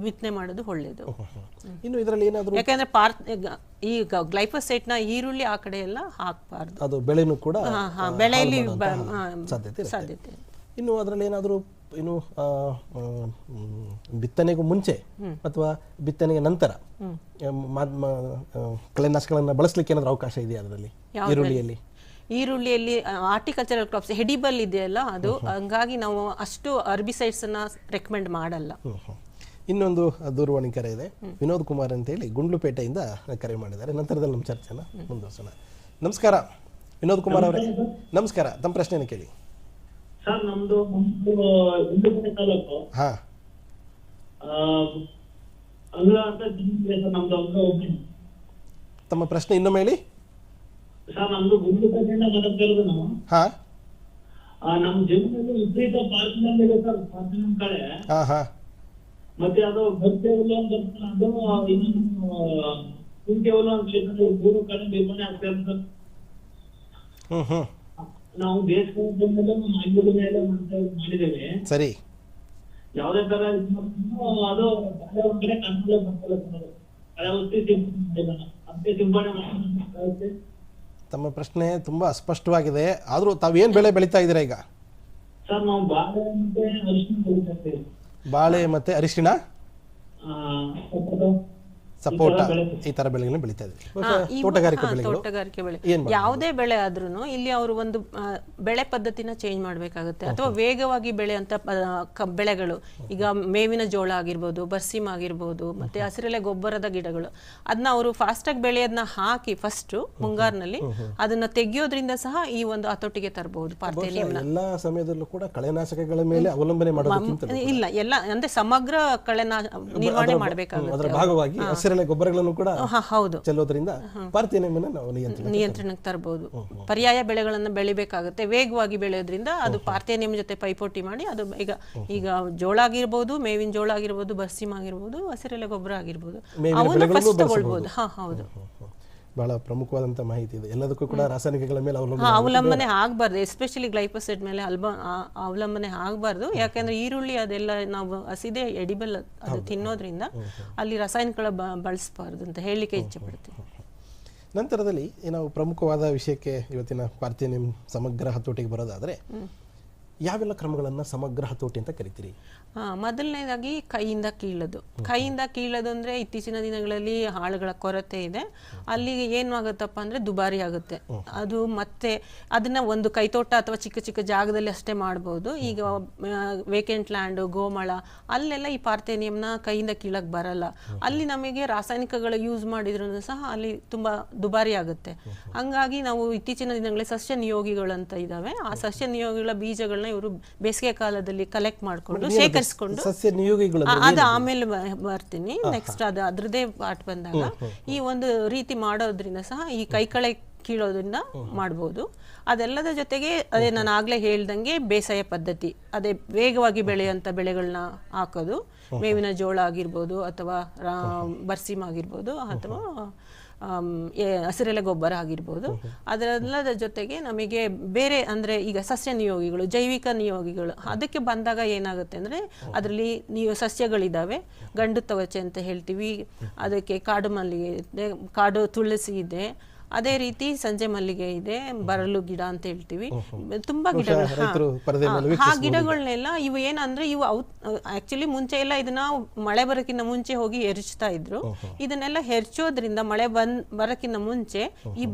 ಬಿತ್ತನೆ ಮಾಡೋದು ಒಳ್ಳೇದು. ಇನ್ನು ಇದರಲ್ಲಿ ಏನಾದರೂ ಯಾಕಂದ್ರೆ ಪಾರ್ ಈ ಗ್ಲೈಫೋಸೇಟ್ನ ಈರುಳ್ಳಿ ಆ ಕಡೆ ಎಲ್ಲ ಹಾಕ್ಬಾರ್ದು. ಅದು ಬೆಳೆನೂ ಕೂಡ ಬೆಳೆಯಲ್ಲಿ ಸಾಧ್ಯತೆ ಇನ್ನು ಅದರಲ್ಲಿ ಏನಾದರೂ ಇನ್ನು ಬಿತ್ತನೆಗೂ ಮುಂಚೆ ಅಥವಾ ಬಿತ್ತನೆಯ ನಂತರ ಕಳೆನಾಶಕಗಳನ್ನ ಬಳಸಲಿಕ್ಕೆ ಏನಾದರೂ ಅವಕಾಶ ಇದೆಯಾ ಅದರಲ್ಲಿ? ಈರುಳ್ಳಿಯಲ್ಲಿ? ಈರುಳ್ಳಿಯಲ್ಲಿ ಆರ್ಟಿಕಲ್ಚರಲ್ ಕ್ರಾಪ್ಸ್ ಹೆಡಿಬಲ್ ಇದೆಯಲ್ಲ ಅದು ಹಂಗಾಗಿ ನಾವು ಅಷ್ಟು ಅರ್ಬಿಸೈಡ್ಸ್ ಅನ್ನ ರೆಕಮೆಂಡ್ ಮಾಡಲ್ಲ. ಇನ್ನೊಂದು ದೂರವಾಣಿ ಕರೆ ಇದೆ. ವಿನೋದ್ ಕುಮಾರ್ ಅಂತ ಹೇಳಿ ಗುಂಡ್ಲುಪೇಟೆಯಿಂದ ಕರೆ ಮಾಡಿದ್ದಾರೆ. ನಂತರದಲ್ಲಿ ನಮ್ಮ ಚರ್ಚೆನ ಮುಂದುವರ್ಸೋಣ. ನಮಸ್ಕಾರ. ವಿನೋದ್ ಕುಮಾರ್ ಅವರೇ. ನಮಸ್ಕಾರ. ತಮ್ಮ ಪ್ರಶ್ನೆಯನ್ನು ಕೇಳಿ. ಸರ್ ನಮ್ದು ಗುಂಡ್ಲುಪೇಟೆ ತಾಲೂಕು. ಹಾ. ಅಂತ ಸರ್ ನಮ್ದು ತಮ್ಮ ಪ್ರಶ್ನೆ ಇನ್ನೊಮ್ಮೆ ಹೇಳಿ. ಸರ್ ನಮ್ದು ಗುಂಡ್ಲುಪೇಟೆಯಿಂದ ನಾವು? ಹಾ. ಆ, ನಮ್ ಜಮೀನಲ್ಲಿ ವಿಪರೀತ ಪಾರ್ಕಿನಲ್ಲಿ ಇದೆ ಸರ್ ಪಾರ್ಕಿನ ಕಡೆ. ಹಾ ಹಾ. ಮತ್ತೆ ಅದು ಅಂತ ಅದು ಇನ್ನೊಂದು ಕುಂಟೆ ಹುಲ್ಲು ಅಂತ ಕ್ಷೇತ್ರದಲ್ಲಿ ಮೂರು ಕಡೆ ನಿರ್ವಹಣೆ ಆಗ್ತಾ ಇದೆ ಸರ್. ಹ್ಮ್ ಹ್ಮ್. ನಾವು ಮೇಲೆ ಮೇಲೆ ಮಾಡಿದ್ದೇವೆ. ಸರಿ. ಯಾವುದೇ ತರ ಅದು ಬೇರೆ ಕಂಟ್ರೋಲ್ ಬರ್ತಲ್ಲ. ಅದಕ್ಕೆ ಸಿಂಪಡಣೆ ತಮ್ಮ ಪ್ರಶ್ನೆ ತುಂಬಾ ಅಸ್ಪಷ್ಟವಾಗಿದೆ ಆದರೂ ತಾವೇನು ಬೆಳೆ ಬೆಳೀತಾ ಇದ್ದೀರಾ ಈಗ? ಸರ್ ನಾವು ಬಾಳೆ ಮತ್ತೆ ಅರಿಶಿನ ಬೆಳಿತಾ ಇರ್ತೇವೆ ಬಾಳೆ ಮತ್ತು ಅರಿಶಿಣ? ಸಪೋಟ ಸಪೋಟ ಈ ತರ ಬೆಳೆ. ಈ ಥರ ಬೆಳೀತಾ ಇದ್ದೀವಿ ತೋಟಗಾರಿಕೆ ಬೆಳೆ. ಯಾವುದೇ ಬೆಳೆ ಆದ್ರೂ ಇಲ್ಲಿ ಅವರು ಒಂದು ಬೆಳೆ ಪದ್ಧತಿನ ಚೇಂಜ್ ಮಾಡಬೇಕಾಗುತ್ತೆ. ಅಥವಾ ವೇಗವಾಗಿ ಬೆಳೆಯಂತ ಬೆಳೆಗಳು. ಈಗ ಮೇವಿನ ಜೋಳ ಆಗಿರ್ಬೋದು ಬರ್ಸಿಮ್ ಆಗಿರ್ಬೋದು ಮತ್ತೆ ಹಸಿರೆಲೆ ಗೊಬ್ಬರದ ಗಿಡಗಳು. ಅದನ್ನ ಅವರು ಫಾಸ್ಟಾಗಿ ಬೆಳೆಯೋದನ್ನ ಹಾಕಿ ಫಸ್ಟ್ ಮುಂಗಾರಿನಲ್ಲಿ ಅದನ್ನ ತೆಗೆಯೋದ್ರಿಂದ ಸಹ ಈ ಒಂದು ಹತೋಟಿಗೆ ತರಬಹುದು ಎಲ್ಲ ಸಮಯದಲ್ಲೂ ಕೂಡ ಕಳೆನಾಶಕಗಳ ಮೇಲೆ ಅವಲಂಬನೆ ಮಾಡೋದಕ್ಕಿಂತ ಇಲ್ಲ ಎಲ್ಲ ಅಂದ್ರೆ ಸಮಗ್ರ ಕಳೆನ ನಿರ್ವಹಣೆ ಅದರ ಮಾಡಬೇಕಾಗುತ್ತೆ ಭಾಗವಾಗಿ ಹಸಿರೆಲೆ ಗೊಬ್ಬರಗಳನ್ನು ಕೂಡ ಹೌದು. ಚೆಲ್ಲೋದ್ರಿಂದ ಪಾರ್ಥೇನಿಯಮನ್ನು ನಾವು ನಿಯಂತ್ರಣ ನಿಯಂತ್ರಣಕ್ಕೆ ತರಬಹುದು ಪರ್ಯಾಯ ಬೆಳೆಗಳನ್ನು ಬೆಳಿಬೇಕಾಗುತ್ತೆ ವೇಗವಾಗಿ ಬೆಳೆಯೋದ್ರಿಂದ ಅದು ಪಾರ್ಥೇನಿಯಂ ಜೊತೆ ಪೈಪೋಟಿ ಮಾಡಿ ಅದು ಈಗ ಈಗ ಜೋಳ ಆಗಿರ್ಬೋದು ಮೇವಿನ ಜೋಳ ಆಗಿರ್ಬೋದು ಬಸ್ಸಿಮ್ ಆಗಿರ್ಬೋದು ಹಸಿರೆಲೆ ಗೊಬ್ಬರ ಆಗಿರ್ಬೋದು ಅವನ್ನ ಫಸ್ಟ್ ತಗೊಳ್ಬಹುದು ಹಾ ಹೌದು. ಬಹಳ ಪ್ರಮುಖವಾದಂಥ ಮಾಹಿತಿ ಇದೆ. ಎಲ್ಲದಕ್ಕೂ ಕೂಡ ರಾಸಾಯನಿಕಗಳ ಮೇಲೆ ಅವಲಂಬನೆ ಅವಲಂಬನೆ ಆಗಬಾರ್ದು ಎಸ್ಪೆಷಲಿ ಗ್ಲೈಫೋಸೈಡ್ ಮೇಲೆ ಅಲ್ಬ ಅವಲಂಬನೆ ಆಗಬಾರ್ದು. ಯಾಕಂದ್ರೆ ಈರುಳ್ಳಿ ಅದೆಲ್ಲ ನಾವು ಹಸಿದೆ ಎಡಿಬಲ್ ಅದು ತಿನ್ನೋದ್ರಿಂದ ಅಲ್ಲಿ ರಾಸಾಯನಿಕಗಳ ಬಳಸಬಾರ್ದು ಅಂತ ಹೇಳಲಿಕ್ಕೆ ಇಚ್ಛೆ ಪಡ್ತೀನಿ ನಂತರದಲ್ಲಿ ನಾವು ಪ್ರಮುಖವಾದ ವಿಷಯಕ್ಕೆ ಇವತ್ತಿನ ಪಾರ್ಥೇನಿಯಂ ಸಮಗ್ರ ಹತೋಟಿಗೆ ಬರೋದಾದರೆ ಯಾವೆಲ್ಲ ಕ್ರಮಗಳನ್ನು ಸಮಗ್ರ ಹತೋಟಿ ಅಂತ ಕರಿತೀರಿ? ಹಾ ಮೊದಲನೇದಾಗಿ ಕೈಯಿಂದ ಕೀಳೋದು. ಕೈಯಿಂದ ಕೀಳೋದು ಅಂದ್ರೆ ಇತ್ತೀಚಿನ ದಿನಗಳಲ್ಲಿ ಆಳುಗಳ ಕೊರತೆ ಇದೆ. ಅಲ್ಲಿ ಏನು ಆಗುತ್ತಪ್ಪ ಅಂದ್ರೆ ದುಬಾರಿ ಆಗುತ್ತೆ. ಅದು ಮತ್ತೆ ಅದನ್ನ ಒಂದು ಕೈತೋಟ ಅಥವಾ ಚಿಕ್ಕ ಚಿಕ್ಕ ಜಾಗದಲ್ಲಿ ಅಷ್ಟೇ ಮಾಡ್ಬೋದು. ಈಗ ವೇಕೆಂಟ್ ಲ್ಯಾಂಡ್ ಗೋಮಳ ಅಲ್ಲೆಲ್ಲ ಈ ಪಾರ್ಥೇನಿಯಂನ ಕೈಯಿಂದ ಕೀಳಕ್ ಬರಲ್ಲ. ಅಲ್ಲಿ ನಮಗೆ ರಾಸಾಯನಿಕಗಳ ಯೂಸ್ ಮಾಡಿದ್ರೂ ಸಹ ಅಲ್ಲಿ ತುಂಬಾ ದುಬಾರಿ ಆಗುತ್ತೆ. ಹಂಗಾಗಿ ನಾವು ಇತ್ತೀಚಿನ ದಿನಗಳಲ್ಲಿ ಸಸ್ಯ ನಿಯೋಗಿಗಳು ಅಂತ ಇದಾವೆ. ಆ ಸಸ್ಯ ನಿಯೋಗಿಗಳ ಬೀಜಗಳನ್ನ ಇವರು ಬೇಸಿಗೆ ಕಾಲದಲ್ಲಿ ಕಲೆಕ್ಟ್ ಮಾಡಿಕೊಂಡು ಶೇಖರಿಸಿಕೊಂಡು ಸಸ್ಯ ನಿಯೋಗಿಗಳು ಅದು ಆಮೇಲೆ ಬರ್ತೀನಿ. ನೆಕ್ಸ್ಟ್ ಅದು ಅದರದೇ ಪಾರ್ಟ್ ಬಂದಾಗ ಈ ಒಂದು ರೀತಿ ಮಾಡೋದ್ರಿಂದ ಸಹ ಈ ಕೈಕಳೆ ಕೀಳೋದ್ರಿಂದ ಮಾಡ್ಬೋದು. ಅದೆಲ್ಲದ ಜೊತೆಗೆ ಅದೇ ನಾನು ಆಗ್ಲೇ ಹೇಳ್ದಂಗೆ ಬೇಸಾಯ ಪದ್ಧತಿ. ಅದೇ ವೇಗವಾಗಿ ಬೆಳೆಯುವಂಥ ಬೆಳೆಗಳನ್ನ ಹಾಕೋದು. ಮೇವಿನ ಜೋಳ ಆಗಿರ್ಬೋದು ಅಥವಾ ಬರ್ಸಿಮ್ ಆಗಿರ್ಬೋದು ಅಥವಾ ಹಸಿರೆಲೆ ಗೊಬ್ಬರ ಆಗಿರ್ಬೋದು. ಅದರೆಲ್ಲದ ಜೊತೆಗೆ ನಮಗೆ ಬೇರೆ ಅಂದರೆ ಈಗ ಸಸ್ಯ ನಿಯೋಗಿಗಳು ಜೈವಿಕ ನಿಯೋಗಿಗಳು, ಅದಕ್ಕೆ ಬಂದಾಗ ಏನಾಗುತ್ತೆ ಅಂದರೆ ಅದರಲ್ಲಿ ನೀವು ಸಸ್ಯಗಳಿದ್ದಾವೆ ಗಂಡು ತವಚೆ ಅಂತ ಹೇಳ್ತೀವಿ. ಅದಕ್ಕೆ ಕಾಡು ಮಲ್ಲಿಗೆ ಇದೆ ಕಾಡು ತುಳಸಿ ಇದೆ. ಅದೇ ರೀತಿ ಸಂಜೆ ಮಲ್ಲಿಗೆ ಇದೆ ಬರಲು ಗಿಡ ಅಂತ ಹೇಳ್ತೀವಿ. ತುಂಬಾ ಗಿಡಗಳು ಆ ಗಿಡಗಳನ್ನೆಲ್ಲ ಇವು ಏನಂದ್ರೆ ಇವು ಆಕ್ಚುಲಿ ಮುಂಚೆ ಎಲ್ಲ ಇದನ್ನ ಮಳೆ ಬರೋಕ್ಕಿಂತ ಮುಂಚೆ ಹೋಗಿ ಎರಚ್ತಾ ಇದ್ರು. ಇದನ್ನೆಲ್ಲ ಹೆರ್ಚೋದ್ರಿಂದ ಮಳೆ ಬಂದ್ ಬರೋಕ್ಕಿಂತ ಮುಂಚೆ ಈ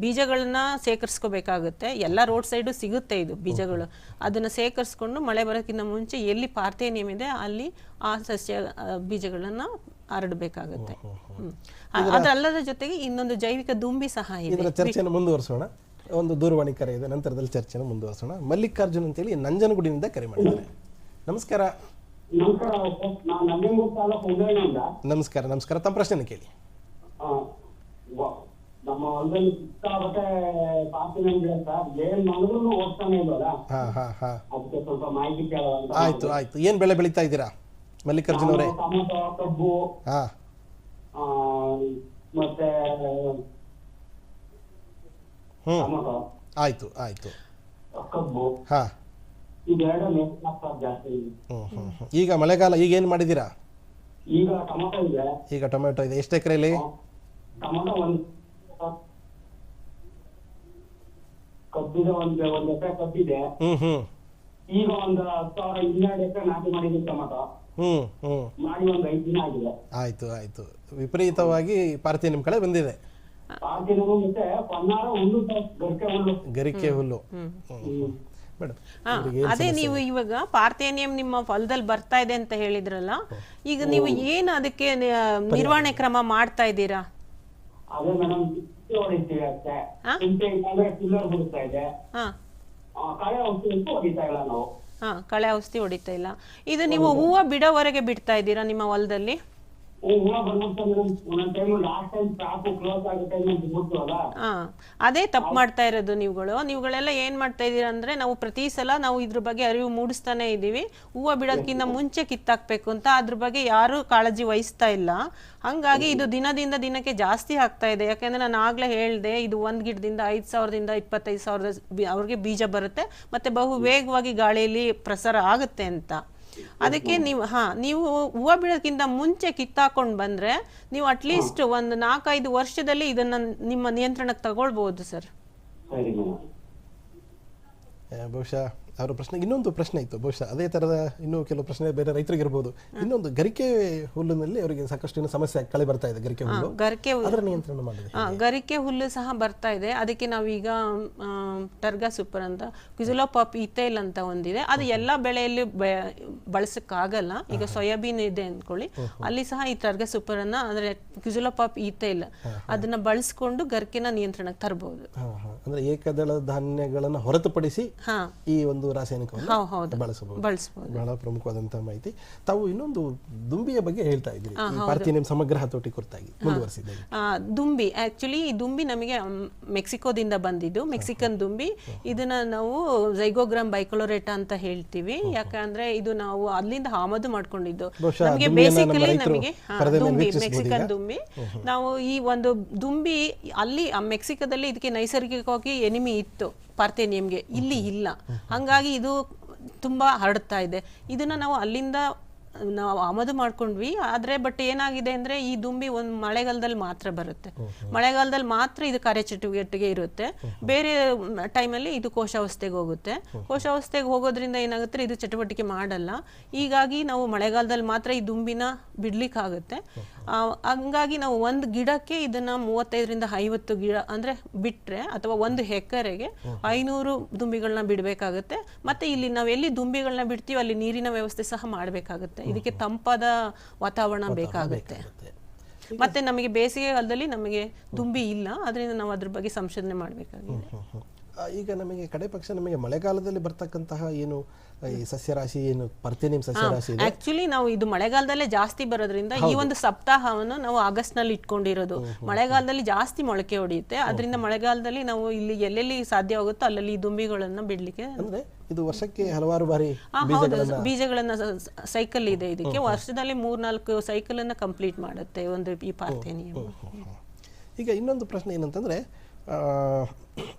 ಬೀಜಗಳನ್ನ ಸೇಕರಿಸ್ಕೋಬೇಕಾಗುತ್ತೆ ಎಲ್ಲ ರೋಡ್ ಸೈಡು ಸಿಗುತ್ತೆ ಇದು ಬೀಜಗಳು. ಅದನ್ನ ಸೇಕರಿಸ್ಕೊಂಡು ಮಳೆ ಬರೋಕ್ಕಿಂತ ಮುಂಚೆ ಎಲ್ಲಿ ಪಾರ್ಥೇನಿಯಂ ಇದೆ ಅಲ್ಲಿ ಆ ಸಸ್ಯ ಬೀಜಗಳನ್ನ ಹರಡ್ಬೇಕಾಗತ್ತೆ. ಅದಲ್ಲದ ಜೊತೆಗೆ ಇನ್ನೊಂದು ಜೈವಿಕ ದುಂಬಿ ಸಹ ಇದೆ. ಇದರ ಚರ್ಚೆಯನ್ನು ಮುಂದುವರಿಸೋಣ. ಒಂದು ದೂರವಾಣಿ ಕರೆ ಇದೆ ನಂತರದಲ್ಲಿ ಚರ್ಚೆಯನ್ನು ಮುಂದುವರಿಸೋಣ. ಮಲ್ಲಿಕಾರ್ಜುನ್ ಅಂತೇಳಿ ನಂಜನಗೂಡಿನಿಂದ ಕರೆ ಮಾಡಿದ್ದಾರೆ. ನಮಸ್ಕಾರ. ನಮಸ್ಕಾರ ನಾನು ನಂಜನಗೂಡು ತಾಲೂಕು ನಮಸ್ಕಾರ ನಮಸ್ಕಾರ. ತಮ್ಮ ಪ್ರಶ್ನೆ ಕೇಳಿ. ನಮ್ಮ ಹೊಲದಲ್ಲಿ ಸಿಕ್ಕಾಪಟ್ಟೆ ಪಾಸಿನ ಗಿಡ ಸರ್. ಏನ್ ಮಾಡಿದ್ರು ಹೋಗ್ತಾನೆ ಇಲ್ವಲ್ಲ ಹಾ ಹಾ ಹಾ. ಅದಕ್ಕೆ ಸ್ವಲ್ಪ ಮಾಹಿತಿ ಕೇಳೋಣ ಆಯ್ತು ಆಯ್ತು. ಏನ್ ಬೆಳೆ ಬೆಳೀತಾ ಇದ್ದೀರಾ ಮಲ್ಲಿಕಾರ್ಜುನ್ ಅವರೇ? ಟೊಮೊಟೊ ಕಬ್ಬು. ಹಾ. ಮತ್ತೆ ಹ್ಮ್. ಆಯ್ತು ಆಯ್ತು. ಕಬ್ಬು. ಹಾ. ಈಗ ಮಳೆಗಾಲ ಈಗ ಏನ್ ಮಾಡಿದೀರಾ ಈಗ ಟೊಮೊಟೊ ಇದೆ. ಈಗ ಟೊಮೆಟೊ ಇದೆ. ಎಷ್ಟು ಎಕರೆಯಲ್ಲಿ ಟೊಮೊಟೊ ಒಂದು ಕಬ್ಬಿದೆ ಒಂದು ಒಂದ್ ಎಕರೆ ಕಬ್ಬಿದೆ. ಹ್ಮ್ ಹ್ಮ್. ಈಗ ಒಂದು ಹತ್ತು ಸಾವಿರ ಹನ್ನೆರಡು ಎಕರೆ ನಾಟಿ ಮಾಡಿದ್ವಿ ಟೊಮೊಟೊ. ಹ್ಮ್ ಆಯ್ತು ಆಯ್ತು. ವಿಪರೀತವಾಗಿ ಪಾರ್ಥಿ ನಿಮ್ ಕಡೆ ಬಂದಿದೆ. ಗರಿಕೆ ಹುಲ್ಲು. ಅದೇ ನೀವು ಇವಾಗ ಪಾರ್ಥೇನಿಯಂ ನಿಮ್ಮ ಹೊಲದಲ್ಲಿ ಬರ್ತಾ ಇದೆ ಅಂತ ಹೇಳಿದ್ರಲ್ಲ ಈಗ ನೀವು ಏನು ಅದಕ್ಕೆ ನಿರ್ವಹಣೆ ಕ್ರಮ ಮಾಡ್ತಾ ಇದ್ದೀರಾ? ಇದೆ. ಹಾ ಕಳೆ ಔಷಧಿ ಹೊಡಿತಾ ಇಲ್ಲ. ಇದು ನೀವು ಹೂವು ಬಿಡೋವರೆಗೆ ಬಿಡ್ತಾ ಇದ್ದೀರಾ ನಿಮ್ಮ ಹೊಲದಲ್ಲಿ? ಅದೇ ತಪ್ಪು ಮಾಡ್ತಾ ಇರೋದು ನೀವುಗಳು. ನೀವುಗಳೆಲ್ಲ ಏನ್ ಮಾಡ್ತಾ ಇದೀರ ಅಂದ್ರೆ ನಾವು ಪ್ರತಿ ಸಲ ನಾವು ಇದ್ರ ಬಗ್ಗೆ ಅರಿವು ಮೂಡಿಸ್ತಾನೆ ಇದೀವಿ ಹೂವು ಬಿಡೋದಕ್ಕಿಂತ ಮುಂಚೆ ಕಿತ್ತಾಕ್ಬೇಕು ಅಂತ ಅದ್ರ ಬಗ್ಗೆ ಯಾರು ಕಾಳಜಿ ವಹಿಸ್ತಾ ಇಲ್ಲ. ಹಂಗಾಗಿ ಇದು ದಿನದಿಂದ ದಿನಕ್ಕೆ ಜಾಸ್ತಿ ಆಗ್ತಾ ಇದೆ. ಯಾಕಂದ್ರೆ ನಾನು ಆಗ್ಲೇ ಹೇಳ್ದೆ ಇದು ಒಂದ್ ಗಿಡದಿಂದ ಐದ್ ಸಾವಿರದಿಂದ ಇಪ್ಪತ್ತೈದು ಸಾವಿರದ ಅವ್ರಿಗೆ ಬೀಜ ಬರುತ್ತೆ. ಮತ್ತೆ ಬಹು ವೇಗವಾಗಿ ಗಾಳಿಯಲ್ಲಿ ಪ್ರಸಾರ ಆಗುತ್ತೆ ಅಂತ. ಅದಕ್ಕೆ ನೀವು ಹಾ ನೀವು ಹೂವು ಬಿಡೋಕ್ಕಿಂತ ಮುಂಚೆ ಕಿತ್ತಾಕೊಂಡು ಬಂದ್ರೆ ನೀವು ಅಟ್ಲೀಸ್ಟ್ ಒಂದು ನಾಲ್ಕೈದು ವರ್ಷದಲ್ಲಿ ಇದನ್ನ ನಿಮ್ಮ ನಿಯಂತ್ರಣಕ್ಕೆ ತಗೊಳ್ಬಹುದು ಸರ್ ಬಹುಶಃ ಅವರ ಪ್ರಶ್ನೆ ಇನ್ನೊಂದು ಪ್ರಶ್ನೆ ಇತ್ತು. ಬಹುಶಃ ಅದೇ ತರದ ಇನ್ನೂ ಕೆಲವು ಪ್ರಶ್ನೆ ಬೇರೆ ರೈತರಿಗೆ ಇರಬಹುದು ಇನ್ನೊಂದು ಗರಿಕೆ ಹುಲ್ಲಿನಲ್ಲಿ ಅವರಿಗೆ ಸಾಕಷ್ಟು ಸಮಸ್ಯೆ ಕಳೆ ಬರ್ತಾ ಇದೆ ಗರಿಕೆ ಹುಲ್ಲು. ಗರಿಕೆ ಅದರ ನಿಯಂತ್ರಣ ಮಾಡಿದೆ ಗರಿಕೆ ಹುಲ್ಲು ಸಹ ಬರ್ತಾ ಇದೆ. ಅದಕ್ಕೆ ನಾವೀಗ ಟರ್ಗಾ ಸೂಪರ್ ಅಂತ ಕ್ವಿಜುಲೋಪಾಪ್ ಇತೈಲ್ ಅಂತ ಒಂದಿದೆ. ಅದು ಎಲ್ಲ ಬೆಳೆಯಲ್ಲಿ ಬಳಸಕ್ಕಾಗಲ್ಲ. ಈಗ ಸೋಯಾಬೀನ್ ಇದೆ ಅಂದ್ಕೊಳ್ಳಿ. ಅಲ್ಲಿ ಸಹ ಈ ಟರ್ಗಾ ಸೂಪರ್ ಅನ್ನ ಅಂದ್ರೆ ಕ್ವಿಜುಲೋಪಾಪ್ ಇತೈಲ್ ಅದನ್ನ ಬಳಸ್ಕೊಂಡು ಗರಿಕೆನ ನಿಯಂತ್ರಣಕ್ಕೆ ತರಬಹುದು. ಅಂದ್ರೆ ಏಕದಳ ಧಾನ್ಯಗಳನ್ನು ಹೊರತುಪಡಿಸಿ ಹಾ. ಈ ಒಂದು ರಾಸಾಯನಿಕವನ್ನು ಹೌ- ಹೌದು. ಬಳಸಬಹುದು. ಬಹಳ ಪ್ರಮುಖವಾದಂತಹ ಮಾಹಿತಿ. ತಾವು ಇನ್ನೊಂದು ದುಂಬಿಯ ಬಗ್ಗೆ ಹೇಳ್ತಾ ಇದ್ರಿ ಪಾರ್ಥಿನಿಯಂ ಸಮಗ್ರ ಹತೋಟಿ ಕುರಿತಾಗಿ ಮುಂದುವರಿಸಿದ್ದೇವೆ. ದುಂಬಿ ಆಕ್ಚುಲಿ ಈ ದುಂಬಿ ನಮಗೆ ಮೆಕ್ಸಿಕೋದಿಂದ ಬಂದಿದ್ದು ಮೆಕ್ಸಿಕನ್ ದುಂಬಿ. ಇದನ್ನ ನಾವು ಜೈಗೋಗ್ರಾಮ್ ಬೈಕೊಲೋರೇಟಾ ಅಂತ ಹೇಳ್ತೀವಿ. ಯಾಕಂದ್ರೆ ಇದು ನಾವು ಅಲ್ಲಿಂದ ಆಮದು ಮಾಡ್ಕೊಂಡಿದ್ದು. ನಮಗೆ ಬೇಸಿಕಲಿ ನಮಗೆ ದುಂಬಿ ಮೆಕ್ಸಿಕನ್ ದುಂಬಿ. ನಾವು ಈ ಒಂದು ದುಂಬಿ ಅಲ್ಲಿ ಮೆಕ್ಸಿಕೋದಲ್ಲಿ ಇದಕ್ಕೆ ನೈಸರ್ಗಿಕವಾಗಿ ಎನಿಮಿ ಇತ್ತು. ಪಾರ್ಥೇನಿಯಂಗೆ ಇಲ್ಲಿ ಇಲ್ಲ. ಹಾಗಾಗಿ ಇದು ತುಂಬಾ ಹರಡ್ತಾ ಇದೆ. ಇದನ್ನ ನಾವು ಅಲ್ಲಿಂದ ನಾವು ಆಮದು ಮಾಡ್ಕೊಂಡ್ವಿ. ಆದ್ರೆ ಬಟ್ ಏನಾಗಿದೆ ಅಂದ್ರೆ ಈ ದುಂಬಿ ಒಂದು ಮಳೆಗಾಲದಲ್ಲಿ ಮಾತ್ರ ಬರುತ್ತೆ. ಮಳೆಗಾಲದಲ್ಲಿ ಮಾತ್ರ ಇದು ಕಾರ್ಯಚಟುವಟಿಕೆ ಇರುತ್ತೆ. ಬೇರೆ ಟೈಮಲ್ಲಿ ಇದು ಕೋಶಾವಸ್ಥೆಗೆ ಹೋಗುತ್ತೆ. ಕೋಶಾವಸ್ಥೆಗೆ ಹೋಗೋದ್ರಿಂದ ಏನಾಗುತ್ತೆ? ಇದು ಚಟುವಟಿಕೆ ಮಾಡಲ್ಲ. ಹೀಗಾಗಿ ನಾವು ಮಳೆಗಾಲದಲ್ಲಿ ಮಾತ್ರ ಈ ದುಂಬಿನ ಬಿಡ್ಲಿಕ್ಕಾಗುತ್ತೆ. ಹಂಗಾಗಿ ನಾವು ಒಂದು ಗಿಡಕ್ಕೆ ಇದನ್ನ ಮೂವತ್ತೈದರಿಂದ ಐವತ್ತು ಗಿಡ ಅಂದ್ರೆ ಬಿಟ್ಟರೆ ಅಥವಾ ಒಂದು ಎಕರೆಗೆ ಐನೂರು ದುಂಬಿಗಳನ್ನ ಬಿಡಬೇಕಾಗುತ್ತೆ. ಮತ್ತೆ ಇಲ್ಲಿ ನಾವು ಎಲ್ಲಿ ದುಂಬಿಗಳನ್ನ ಬಿಡ್ತೀವಿ ಅಲ್ಲಿ ನೀರಿನ ವ್ಯವಸ್ಥೆ ಸಹ ಮಾಡಬೇಕಾಗುತ್ತೆ. ಇದಕ್ಕೆ ತಂಪಾದ ವಾತಾವರಣ ಬೇಕಾಗುತ್ತೆ. ಮತ್ತೆ ನಮಗೆ ಬೇಸಿಗೆ ಕಾಲದಲ್ಲಿ ನಮಗೆ ದುಂಬಿ ಇಲ್ಲ. ಅದರಿಂದ ನಾವು ಅದ್ರ ಬಗ್ಗೆ ಸಂಶೋಧನೆ ಮಾಡಬೇಕಾಗಿದೆ. ಈಗ ನಮಗೆ ಕಡೆ ಪಕ್ಷ ನಮಗೆ ಮಳೆಗಾಲದಲ್ಲಿ ಬರ್ತಕ್ಕಂತಹ ಏನು ಈ ಸಸ್ಯರಾಶಿ ಏನು ಪರ್ತಿನಿಮ್ ಸಸ್ಯರಾಶಿ ಆಕ್ಚುಲಿ ನಾವು ಇದು ಮಳೆಗಾಲದಲ್ಲೇ ಜಾಸ್ತಿ ಬರೋದ್ರಿಂದ ಈ ಒಂದು ಸಪ್ತಾಹವನ್ನು ನಾವು ಆಗಸ್ಟ್ನಲ್ಲಿ ಇಟ್ಕೊಂಡಿರೋದು ಮಳೆಗಾಲದಲ್ಲಿ ಜಾಸ್ತಿ ಮೊಳಕೆ ಹೊಡೆಯುತ್ತೆ. ಅದರಿಂದ ಮಳೆಗಾಲದಲ್ಲಿ ನಾವು ಇಲ್ಲಿ ಎಲ್ಲೆಲ್ಲಿ ಸಾಧ್ಯವಾಗುತ್ತೋ ಅಲ್ಲಲ್ಲಿ ಈ ದುಂಬಿಗಳನ್ನ ಬಿಡ್ಲಿಕ್ಕೆ ಅಂದ್ರೆ ಇದು ವರ್ಷಕ್ಕೆ ಹಲವಾರು ಬಾರಿ ಬೀಜಗಳನ್ನ ಸೈಕಲ್ ಇದೆ ಇದಕ್ಕೆ. ವರ್ಷದಲ್ಲಿ ಮೂರ್ನಾಲ್ಕು ಸೈಕಲ್ ಅನ್ನ ಕಂಪ್ಲೀಟ್ ಮಾಡುತ್ತೆ ಒಂದು ಈ ಪಾರ್ಥೇನಿಯಂ ಈಗ ಇನ್ನೊಂದು ಪ್ರಶ್ನೆ ಏನಂತಂದ್ರೆ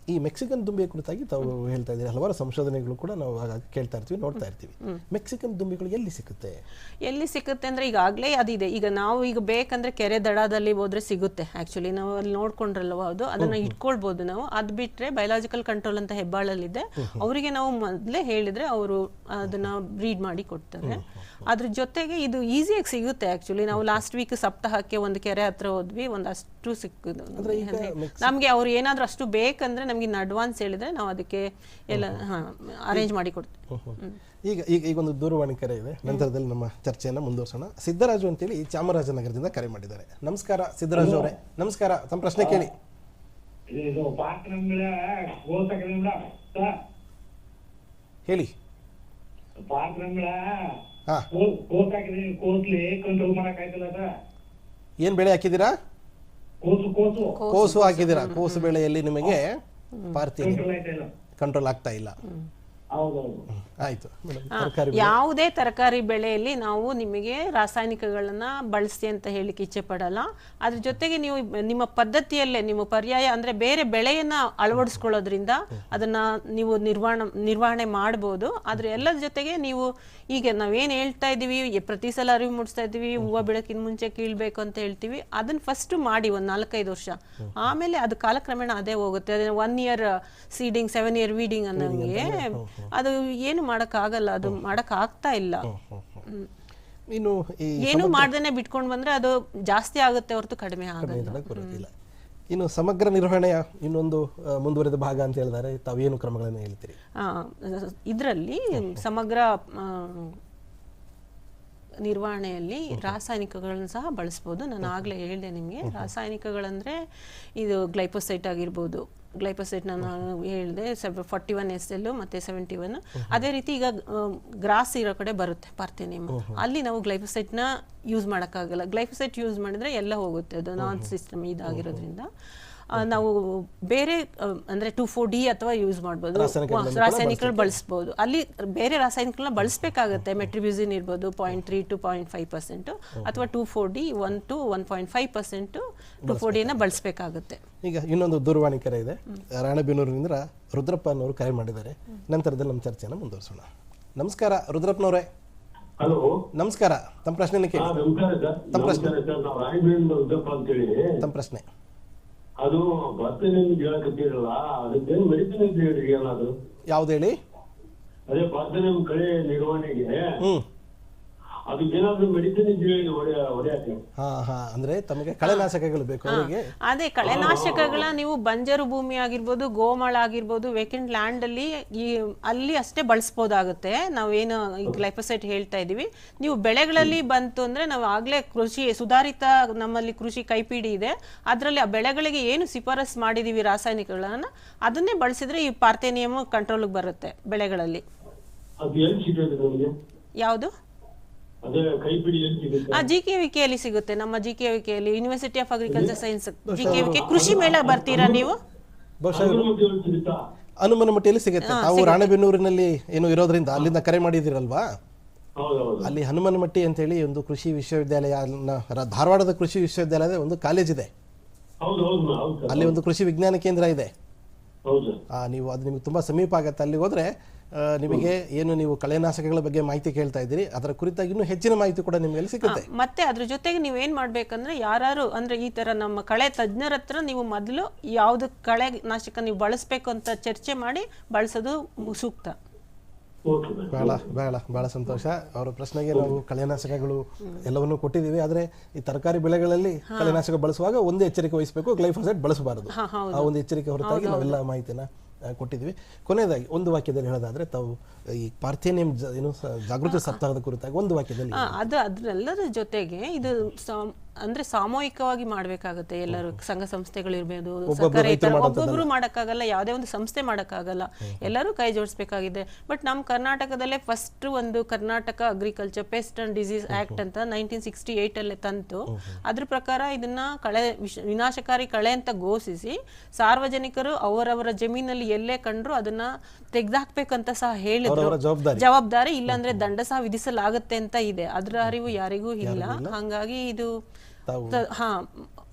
ಈ ಮೆಕ್ಸಿಕನ್ ದುಂಬಿಯ ಕುರಿತಾಗಿ ತಾವು ಹೇಳ್ತಾ ಇದ್ದೀರಿ. ಹಲವಾರು ಸಂಶೋಧನೆಗಳು ಕೂಡ ನಾವು ಆಗಾಗ ಕೇಳ್ತಾ ಇರ್ತೀವಿ ನೋಡ್ತಾ ಇರ್ತೀವಿ. ಮೆಕ್ಸಿಕನ್ ದುಂಬಿಗಳು ಎಲ್ಲಿ ಸಿಗುತ್ತೆ? ಎಲ್ಲಿ ಸಿಗುತ್ತೆ ಅಂದ್ರೆ ಈಗಾಗಲೇ ಅದಿದೆ. ಈಗ ನಾವು ಈಗ ಬೇಕಂದ್ರೆ ಕೆರೆ ದಡದಲ್ಲಿ ಹೋದ್ರೆ ಸಿಗುತ್ತೆ. ಆಕ್ಚುಲಿ ನಾವು ಅಲ್ಲಿ ನೋಡ್ಕೊಂಡ್ರಲ್ವ ಅದು? ಅದನ್ನ ಇಟ್ಕೊಳ್ಬಹುದು ನಾವು. ಅದ್ ಬಿಟ್ರೆ ಬಯಲಾಜಿಕಲ್ ಕಂಟ್ರೋಲ್ ಅಂತ ಹೆಬ್ಬಾಳಲ್ಲಿದೆ. ಅವರಿಗೆ ನಾವು ಮೊದಲೇ ಹೇಳಿದ್ರೆ ಅವರು ಅದನ್ನ ಬ್ರೀಡ್ ಮಾಡಿ ಕೊಡ್ತಾರೆ. ಅದ್ರ ಜೊತೆಗೆ ಇದು ಈಸಿಯಾಗಿ ಸಿಗುತ್ತೆ ಆಕ್ಚುಲಿ ನಾವು ಲಾಸ್ಟ್ ವೀಕ್ ಸಪ್ತಾಹಕ್ಕೆ ಒಂದು ಕೆರೆ ಹತ್ರ ಹೋದ್ವಿ ಒಂದಷ್ಟು ಸಿಕ್ಕಿದ್ದು. ನಮ್ಗೆ ಅವ್ರು ಏನಾದರೂ ಅಷ್ಟು ಬೇಕಂದ್ರೆ ನಮ್ಗೆ ಇನ್ನು ಅಡ್ವಾನ್ಸ್ ಹೇಳಿದ್ರೆ ನಾವು ಅದಕ್ಕೆ ಎಲ್ಲ ಅರೇಂಜ್ ಮಾಡಿ ಕೊಡ್ತೀವಿ. ಈಗ ಈಗ ಈಗ ಒಂದು ದೂರವಾಣಿ ಕರೆ ಇದೆ. ನಂತರದಲ್ಲಿ ನಮ್ಮ ಚರ್ಚೆಯನ್ನು ಮುಂದುವರ್ಸೋಣ. ಸಿದ್ದರಾಜು ಅಂತೇಳಿ ಚಾಮರಾಜನಗರದಿಂದ ಕರೆ ಮಾಡಿದ್ದಾರೆ. ನಮಸ್ಕಾರ ಸಿದ್ದರಾಜು ಅವರೇ. ನಮಸ್ಕಾರ ತಮ್ಮ ಪ್ರಶ್ನೆ ಕೇಳಿ. ಹೇಳಿ. ಏನ್ ಬೆಳೆ ಹಾಕಿದ್ದೀರಾ? ಕೋಸು ಕೋಸು. ಕೋಸು ಹಾಕಿದ್ದೀರಾ? ಕೋಸು ಬೆಳೆಯಲ್ಲಿ ನಿಮಗೆ ಪಾರ್ತಿ ಕಂಟ್ರೋಲ್ ಆಗ್ತಾ ಇಲ್ಲ. ಹೌದೌದು. ಆಯ್ತು. ತರಕಾರಿ ಯಾವುದೇ ತರಕಾರಿ ಬೆಳೆಯಲ್ಲಿ ನಾವು ನಿಮಗೆ ರಾಸಾಯನಿಕಗಳನ್ನ ಬಳಸಿ ಅಂತ ಹೇಳಿಕ್ಕೆ ಇಚ್ಛೆ ಪಡಲ್ಲ. ಅದ್ರ ಜೊತೆಗೆ ನೀವು ನಿಮ್ಮ ಪದ್ಧತಿಯಲ್ಲೇ ನಿಮ್ಮ ಪರ್ಯಾಯ ಅಂದ್ರೆ ಬೇರೆ ಬೆಳೆಯನ್ನ ಅಳವಡಿಸ್ಕೊಳ್ಳೋದ್ರಿಂದ ಅದನ್ನ ನೀವು ನಿರ್ವಹಣೆ ನಿರ್ವಹಣೆ ಮಾಡ್ಬೋದು. ಆದ್ರೆ ಎಲ್ಲದ ಜೊತೆಗೆ ನೀವು ಈಗ ನಾವೇನ್ ಹೇಳ್ತಾ ಇದೀವಿ ಪ್ರತಿ ಸಲ ಅರಿವು ಮೂಡಿಸ್ತಾ ಇದೀವಿ ಹೂವು ಬೆಳಕಿನ ಮುಂಚೆ ಕೀಳ್ಬೇಕು ಅಂತ ಹೇಳ್ತೀವಿ. ಅದನ್ನ ಫಸ್ಟ್ ಮಾಡಿ ಒಂದ್ ನಾಲ್ಕೈದು ವರ್ಷ. ಆಮೇಲೆ ಅದು ಕಾಲಕ್ರಮೇಣ ಅದೇ ಹೋಗುತ್ತೆ. ಅದೇ one year seeding seven year weeding ಅನ್ನೋಂಗೆ. ಅದು ಏನು ಮಾಡಕ್ ಆಗಲ್ಲ ಅದು ಮಾಡೋಕ್ಕಾಗ್ತಾ ಆಗ್ತಾ ಇಲ್ಲ. ಇನ್ನು ಏನು ಮಾಡ್ದೇನೆ ಬಿಟ್ಕೊಂಡು ಬಂದ್ರೆ ಅದು ಜಾಸ್ತಿ ಆಗುತ್ತೆ ಹೊರತು ಕಡಿಮೆ ಆಗಲ್ಲ. ಇನ್ನು ಸಮಗ್ರ ನಿರ್ವಹಣೆಯ ಇನ್ನೊಂದು ಮುಂದುವರೆದ ಭಾಗ ಅಂತ ಹೇಳಿದರೆ ತಾವೇನು ಕ್ರಮಗಳನ್ನು ಹೇಳ್ತೀರಿ ಇದರಲ್ಲಿ ಸಮಗ್ರ ನಿರ್ವಹಣೆಯಲ್ಲಿ ರಾಸಾಯನಿಕಗಳನ್ನು ಸಹ ಬಳಸ್ಬೋದು. ನಾನು ಆಗಲೇ ಹೇಳಿದೆ ನಿಮಗೆ. ರಾಸಾಯನಿಕಗಳಂದರೆ ಇದು ಗ್ಲೈಪೋಸೈಟ್ ಆಗಿರ್ಬೋದು. ಗ್ಲೈಪೋಸೈಟ್ ನಾನು ಹೇಳಿದೆ ಫಾರ್ಟಿ ಒನ್ ಎಸ್ ಎಲ್ ಮತ್ತೆ ಸೆವೆಂಟಿ ಒನ್. ಅದೇ ರೀತಿ ಈಗ ಗ್ರಾಸ್ ಇರೋ ಕಡೆ ಬರುತ್ತೆ ಪಾರ್ಥೆನಿಯಮ್ ಅಲ್ಲಿ ನಾವು ಗ್ಲೈಪೋಸೈಟ್ನ ಯೂಸ್ ಮಾಡೋಕ್ಕಾಗಲ್ಲ. ಗ್ಲೈಪೋಸೈಟ್ ಯೂಸ್ ಮಾಡಿದ್ರೆ ಎಲ್ಲ ಹೋಗುತ್ತೆ. ಅದು ನಾನ್ ಸಿಸ್ಟಮ್ ಇದಾಗಿರೋದ್ರಿಂದ. ನಾವು ಬೇರೆ ಅಂದ್ರೆ ಟು ಫೋರ್ ಡಿ ಅಥವಾ ಯೂಸ್ ಮಾಡ್ಬೋದು. ರಾಸಾಯನಿಕಗಳು ಬಳಸ್ಬೋದು. ಅಲ್ಲಿ ಬೇರೆ ರಾಸಾಯನಿಕಗಳನ್ನ ಬಳಸಬೇಕಾಗುತ್ತೆ. ಮೆಟ್ರಿಬ್ಯೂಸಿನ್ ಇರ್ಬೋದು point three to point five percent ಅಥವಾ two four D one to one point five percent to ಫೋರ್ಟಿನ ಬಳಸಬೇಕಾಗುತ್ತೆ. ಈಗ ಇನ್ನೊಂದು ದೂರವಾಣಿ ಕರೆ ಇದೆ. ರಾಣೆಬೆನ್ನೂರಿನಿಂದ ರುದ್ರಪ್ಪ ಅನ್ನೋರು ಕರೆ ಮಾಡಿದ್ದಾರೆ. ನಂತರದಲ್ಲಿ ನಮ್ಮ ಚರ್ಚೆಯನ್ನು ಮುಂದುವರಿಸೋಣ. ನಮಸ್ಕಾರ ರುದ್ರಪ್ಪನವರೇ. ಹಲೋ. ನಮಸ್ಕಾರ ತಮ್ಮ ಪ್ರಶ್ನೆನ ಕೇಳಿ ತಮ್ಮ ಪ್ರಶ್ನೆ. ತಮ್ಮ ಪ್ರಶ್ನೆ. ಅದು ಭತ್ತ ನಿಮ್ಗೆ ಹೇಳಕತ್ತೀರಲ್ಲ ಅದಕ್ಕೇನು ಮೆಡಿಸಿನ್ ಅಂತ ಹೇಳಿ ಏನಾದ್ರು? ಯಾವ್ದು ಹೇಳಿ? ಅದೇ ನಿರ್ವಹಣೆಗೆ. ಹ್ಞೂ ಏನಾದ್ರೂ ಮೆಡಿಸಿನ್ ಹಾ ಹಾ ಅಂದ್ರೆ ತಮಗೆ ಕಳೆನಾಶಕಗಳು ಬೇಕು ಅವರಿಗೆ. ಅದೇ ಕಳೆನಾಶಕಗಳ ನೀವು ಬಂಜರು ಭೂಮಿ ಆಗಿರ್ಬೋದು ಗೋಮಾಳ ಆಗಿರ್ಬೋದು ವೇಕೆಂಟ್ ಲ್ಯಾಂಡ್ ಅಲ್ಲಿ ಈ ಅಲ್ಲಿ ಅಷ್ಟೇ ಬಳಸ್ಬೋದಾಗುತ್ತೆ. ನಾವೇನು ಈ ಗ್ಲೈಫೋಸೈಟ್ ಹೇಳ್ತಾ ಇದೀವಿ ನೀವು ಬೆಳೆಗಳಲ್ಲಿ ಬಂತು ಅಂದ್ರೆ ನಾವು ಆಗ್ಲೇ ಕೃಷಿ ಸುಧಾರಿತ ನಮ್ಮಲ್ಲಿ ಕೃಷಿ ಕೈಪಿಡಿ ಇದೆ. ಅದರಲ್ಲಿ ಆ ಬೆಳೆಗಳಿಗೆ ಏನು ಶಿಫಾರಸ್ ಮಾಡಿದೀವಿ ರಾಸಾಯನಿಕಗಳನ್ನ ಅದನ್ನೇ ಬಳಸಿದ್ರೆ ಈ ಪಾರ್ಥೇನಿಯಮ್ ಕಂಟ್ರೋಲ್ಗೆ ಬರುತ್ತೆ ಬೆಳೆಗಳಲ್ಲಿ. ಅದು ಎಲ್ಲಿ ಸಿಗುತ್ತೆ ನಮ್ಗೆ? ಯಾವುದು? ಜಿ ಕೆ ವಿಕೆಯಲ್ಲಿ ಸಿಗುತ್ತೆ. ನಮ್ಮ G K ವಿಕೆಯಲ್ಲಿ university of agriculture science G K V K ಕೃಷಿ ಮೇಳ ಬರ್ತೀರಾ ನೀವು? ಹನುಮನ ಮಟ್ಟಿಯಲ್ಲಿ ಸಿಗುತ್ತೆ. ನಾವು ರಾಣೆಬೆನ್ನೂರಿನಲ್ಲಿ ಏನು ಇರೋದ್ರಿಂದ ಅಲ್ಲಿಂದ ಕರೆ ಮಾಡಿದಿರಲ್ವಾ ಅಲ್ಲಿ ಅಂತ ಹೇಳಿ ಒಂದು ಕೃಷಿ ವಿಶ್ವವಿದ್ಯಾಲಯ ಧಾರವಾಡದ ಕೃಷಿ ವಿಶ್ವವಿದ್ಯಾಲಯದ ಒಂದು ಕಾಲೇಜ್ ಇದೆ. ಅಲ್ಲಿ ಒಂದು ಕೃಷಿ ವಿಜ್ಞಾನ ಕೇಂದ್ರ ಇದೆ. ಹೌದು ಸರ್. ಆ, ನೀವು ಅದು ನಿಮ್ಗೆ ತುಂಬಾ ಸಮೀಪ ಆಗತ್ತೆ. ಅಲ್ಲಿಗೆ ಹೋದ್ರೆ ನಿಮಗೆ ಏನು ನೀವು ಕಳೆನಾಶಕಗಳ ಬಗ್ಗೆ ಮಾಹಿತಿ ಕೇಳ್ತಾ ಇದ್ದೀರಿ ಅದರ ಕುರಿತಾಗಿ ಇನ್ನೂ ಹೆಚ್ಚಿನ ಮಾಹಿತಿ ಕೂಡ ನಿಮಗೆ ಸಿಗುತ್ತೆ. ಮತ್ತೆ ಅದ್ರ ಜೊತೆಗೆ ನೀವೇನ್ ಮಾಡ್ಬೇಕಂದ್ರೆ ಯಾರು ಅಂದ್ರೆ ಈ ತರ ನಮ್ಮ ಕಳೆ ತಜ್ಞರ ಹತ್ರ ನೀವು ಮೊದಲು ಯಾವ್ದು ಕಳೆ ನಾಶಕ ನೀವು ಬಳಸ್ಬೇಕು ಅಂತ ಚರ್ಚೆ ಮಾಡಿ ಬಳಸೋದು ಸೂಕ್ತ. ಬೇಡ ಬೇಡ ಬಹಳ ಬಹಳ ಬಹಳ ಸಂತೋಷ. ಅವರ ಪ್ರಶ್ನೆಗೆ ನಾವು ಕಳೆನಾಶಕಗಳು ಎಲ್ಲವನ್ನೂ ಕೊಟ್ಟಿದ್ದೀವಿ. ಆದರೆ ಈ ತರಕಾರಿ ಬೆಳೆಗಳಲ್ಲಿ ಕಳೆನಾಶಕ ಬಳಸುವಾಗ ಒಂದು ಎಚ್ಚರಿಕೆ ವಹಿಸಬೇಕು ಗ್ಲೈಫೋಸೈಟ್ ಬಳಸಬಾರದು. ಆ ಒಂದು ಎಚ್ಚರಿಕೆ ಹೊರತಾಗಿ ನಾವೆಲ್ಲ ಮಾಹಿತಿನ ಆ, ಕೊಟ್ಟಿದ್ದೀವಿ ಕೊನೆಯದಾಗಿ ಒಂದು ವಾಕ್ಯದಲ್ಲಿ ಹೇಳೋದಾದ್ರೆ ತಾವು ಈ ಪಾರ್ಥೇನಿಯಂ ಏನು ಜಾಗೃತಿ ಸಪ್ತಾಹದ ಕುರಿತಾಗಿ ಒಂದು ವಾಕ್ಯದಲ್ಲಿ ಅದು ಅದ್ರೆಲ್ಲರ ಜೊತೆಗೆ ಇದು ಅಂದ್ರೆ ಸಾಮೂಹಿಕವಾಗಿ ಮಾಡ್ಬೇಕಾಗತ್ತೆ. ಎಲ್ಲರೂ ಸಂಘ ಸಂಸ್ಥೆಗಳಿರ್ಬೋದು ಸರ್ಕಾರ ಒಬ್ಬೊಬ್ರು ಮಾಡಕ್ಕಾಗಲ್ಲ ಯಾವುದೇ ಒಂದು ಸಂಸ್ಥೆ ಮಾಡಕ್ಕಾಗಲ್ಲ. ಎಲ್ಲರೂ ಕೈ ಜೋಡಿಸ್ಬೇಕಾಗಿದೆ. ಬಟ್ ನಮ್ಮ ಕರ್ನಾಟಕದಲ್ಲೇ ಫಸ್ಟ್ ಒಂದು Karnataka agriculture pest and disease act ಅಂತ ನೈನ್ಟೀನ್ ಸಿಕ್ಸ್ಟಿ ಏಟ್ ಅಲ್ಲೇ ತಂತು. ಅದ್ರ ಪ್ರಕಾರ ಇದನ್ನ ಕಳೆ ವಿನಾಶಕಾರಿ ಕಳೆ ಅಂತ ಘೋಷಿಸಿ ಸಾರ್ವಜನಿಕರು ಅವರವರ ಜಮೀನಲ್ಲಿ ಎಲ್ಲೇ ಕಂಡ್ರು ಅದನ್ನ ತೆಗ್ದಾಕ್ಬೇಕಂತ ಸಹ ಹೇಳಿದ್ರು. ಜವಾಬ್ದಾರಿ. ಇಲ್ಲಾಂದ್ರೆ ದಂಡ ಸಹ ವಿಧಿಸಲಾಗುತ್ತೆ ಅಂತ ಇದೆ. ಅದ್ರ ಅರಿವು ಯಾರಿಗೂ ಇಲ್ಲ. ಹಾಗಾಗಿ ಇದು ತಾವು ಹಾ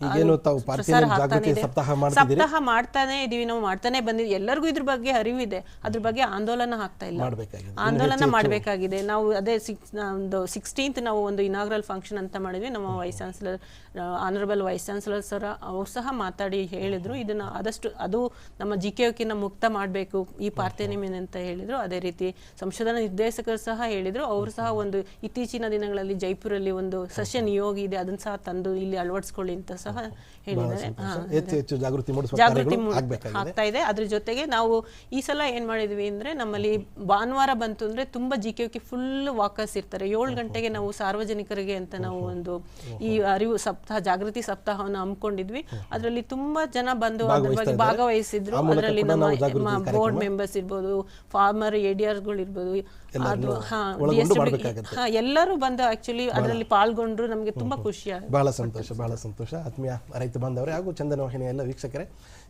ಈಗೇನು ತಾವು ಪ್ರಸಾರ ಜಾಗೃತಿ. ಸಪ್ತಾಹ ಮಾಡ್ತಿದ್ದೀರಿ? ಸಪ್ತಾಹ ಮಾಡ್ತಾನೆ ಇದೀವಿ ನಾವು ಮಾಡ್ತಾನೆ ಬಂದಿದ್ವಿ ಎಲ್ಲರಿಗೂ ಇದ್ರ ಬಗ್ಗೆ ಅರಿವಿದೆ. ಅದ್ರ ಬಗ್ಗೆ ಆಂದೋಲನ ಆಗ್ತಾ ಇಲ್ಲ. ಮಾಡ್ಬೇಕಾಗಿದೆ. ಆಂದೋಲನ ಮಾಡಬೇಕಾಗಿದೆ. ನಾವು ಅದೇ ಸಿಕ್ಸ್ ಒಂದು ಸಿಕ್ಸ್ಟೀನ್ತ್ ನಾವು ಒಂದು ಇನಾಗ್ರಲ್ ಫಂಕ್ಷನ್ ಅಂತ ಮಾಡಿದ್ವಿ. ನಮ್ಮ vice chancellor honourable vice chancellor sir ಅವ್ರು ಸಹ ಮಾತಾಡಿ ಹೇಳಿದ್ರು. ಇದನ್ನ ಆದಷ್ಟು ಅದು ನಮ್ಮ ಜಿ ಕೆ ಮುಕ್ತ ಮಾಡಬೇಕು. ಈ ಪಾರ್ಥೇನಿಮಿನ್ ಅಂತ ಹೇಳಿದ್ರು. ಅದೇ ರೀತಿ ಸಂಶೋಧನಾ ನಿರ್ದೇಶಕರು ಸಹ ಹೇಳಿದ್ರು. ಅವರು ಸಹ ಒಂದು ಇತ್ತೀಚಿನ ದಿನಗಳಲ್ಲಿ ಜೈಪುರಲ್ಲಿ ಒಂದು ಸಸ್ಯ ನಿಯೋಗ ಇದೆ. ಅದನ್ನ ಸಹ ತಂದು ಇಲ್ಲಿ ಅಳವಡಿಸ್ಕೊಳ್ಳಿ ಅಂತ ಸಹ ಹೇಳಿದ್ದಾರೆ. ಜಾಗೃತಿ ಆಗ್ತಾ ಇದೆ ಅದ್ರ ಜೊತೆಗೆ ನಾವು ಈ ಸಲ ಏನ್ ಮಾಡಿದ್ವಿ ಅಂದ್ರೆ ನಮ್ಮಲ್ಲಿ ಭಾನುವಾರ ಬಂತು ಅಂದ್ರೆ ತುಂಬಾ ಜಿ ಕೆ ಫುಲ್ ವಾಕರ್ಸ್ ಇರ್ತಾರೆ. ಏಳು ಗಂಟೆಗೆ ನಾವು ಸಾರ್ವಜನಿಕರಿಗೆ ಅಂತ ನಾವು ಒಂದು ಈ ಅರಿವು ಸಪ್ತಾಹ ಜಾಗೃತಿ ಸಪ್ತಾಹವನ್ನು ಹಮ್ಮಿಕೊಂಡಿದ್ವಿ. ಅದರಲ್ಲಿ ತುಂಬಾ ಜನ ಬಂದು ಅದ್ರ ಬಗ್ಗೆ ಭಾಗವಹಿಸಿದ್ರು. ಅದರಲ್ಲಿ ನಮ್ಮ ಬೋರ್ಡ್ ಮೆಂಬರ್ಸ್ ಇರ್ಬೋದು ಫಾರ್ಮರ್ ಎಡಿಯರ್ಗಳು ಇರ್ಬೋದು ಅದು ಹಾ ಎಲ್ಲರೂ ಬಂದು ಆಕ್ಚುಲಿ ಅದರಲ್ಲಿ ಪಾಲ್ಗೊಂಡ್ರು. ನಮಗೆ ತುಂಬಾ ಖುಷಿ ಬಹಳ ಸಂತೋಷ ಬಹಳ ಸಂತೋಷ. ಆತ್ಮೀಯ ರೈತ ಬಾಂಧವರೇ ಹಾಗೂ ಚಂದನ ವಾಹಿನಿಯ ಎಲ್ಲ ವೀಕ್ಷಕರೇ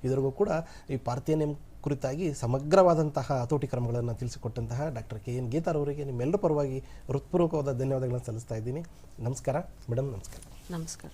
ಇದರಿಗೂ ಕೂಡ ಈ ಪಾರ್ಥೇನಿಯಂ ಕುರಿತಾಗಿ ಸಮಗ್ರವಾದಂತಹ ಹತೋಟಿ ಕ್ರಮಗಳನ್ನು ತಿಳಿಸಿಕೊಟ್ಟಂತಹ ಡಾಕ್ಟರ್ ಕೆ ಎನ್ ಗೀತಾರವರಿಗೆ ನಿಮ್ಮೆಲ್ಲರ ಪರವಾಗಿ ಹೃತ್ಪೂರ್ವಕವಾದ ಧನ್ಯವಾದಗಳನ್ನು ಸಲ್ಲಿಸ್ತಾ ಇದ್ದೀನಿ. ನಮಸ್ಕಾರ. ಮೇಡಮ್ ನಮಸ್ಕಾರ. ನಮಸ್ಕಾರ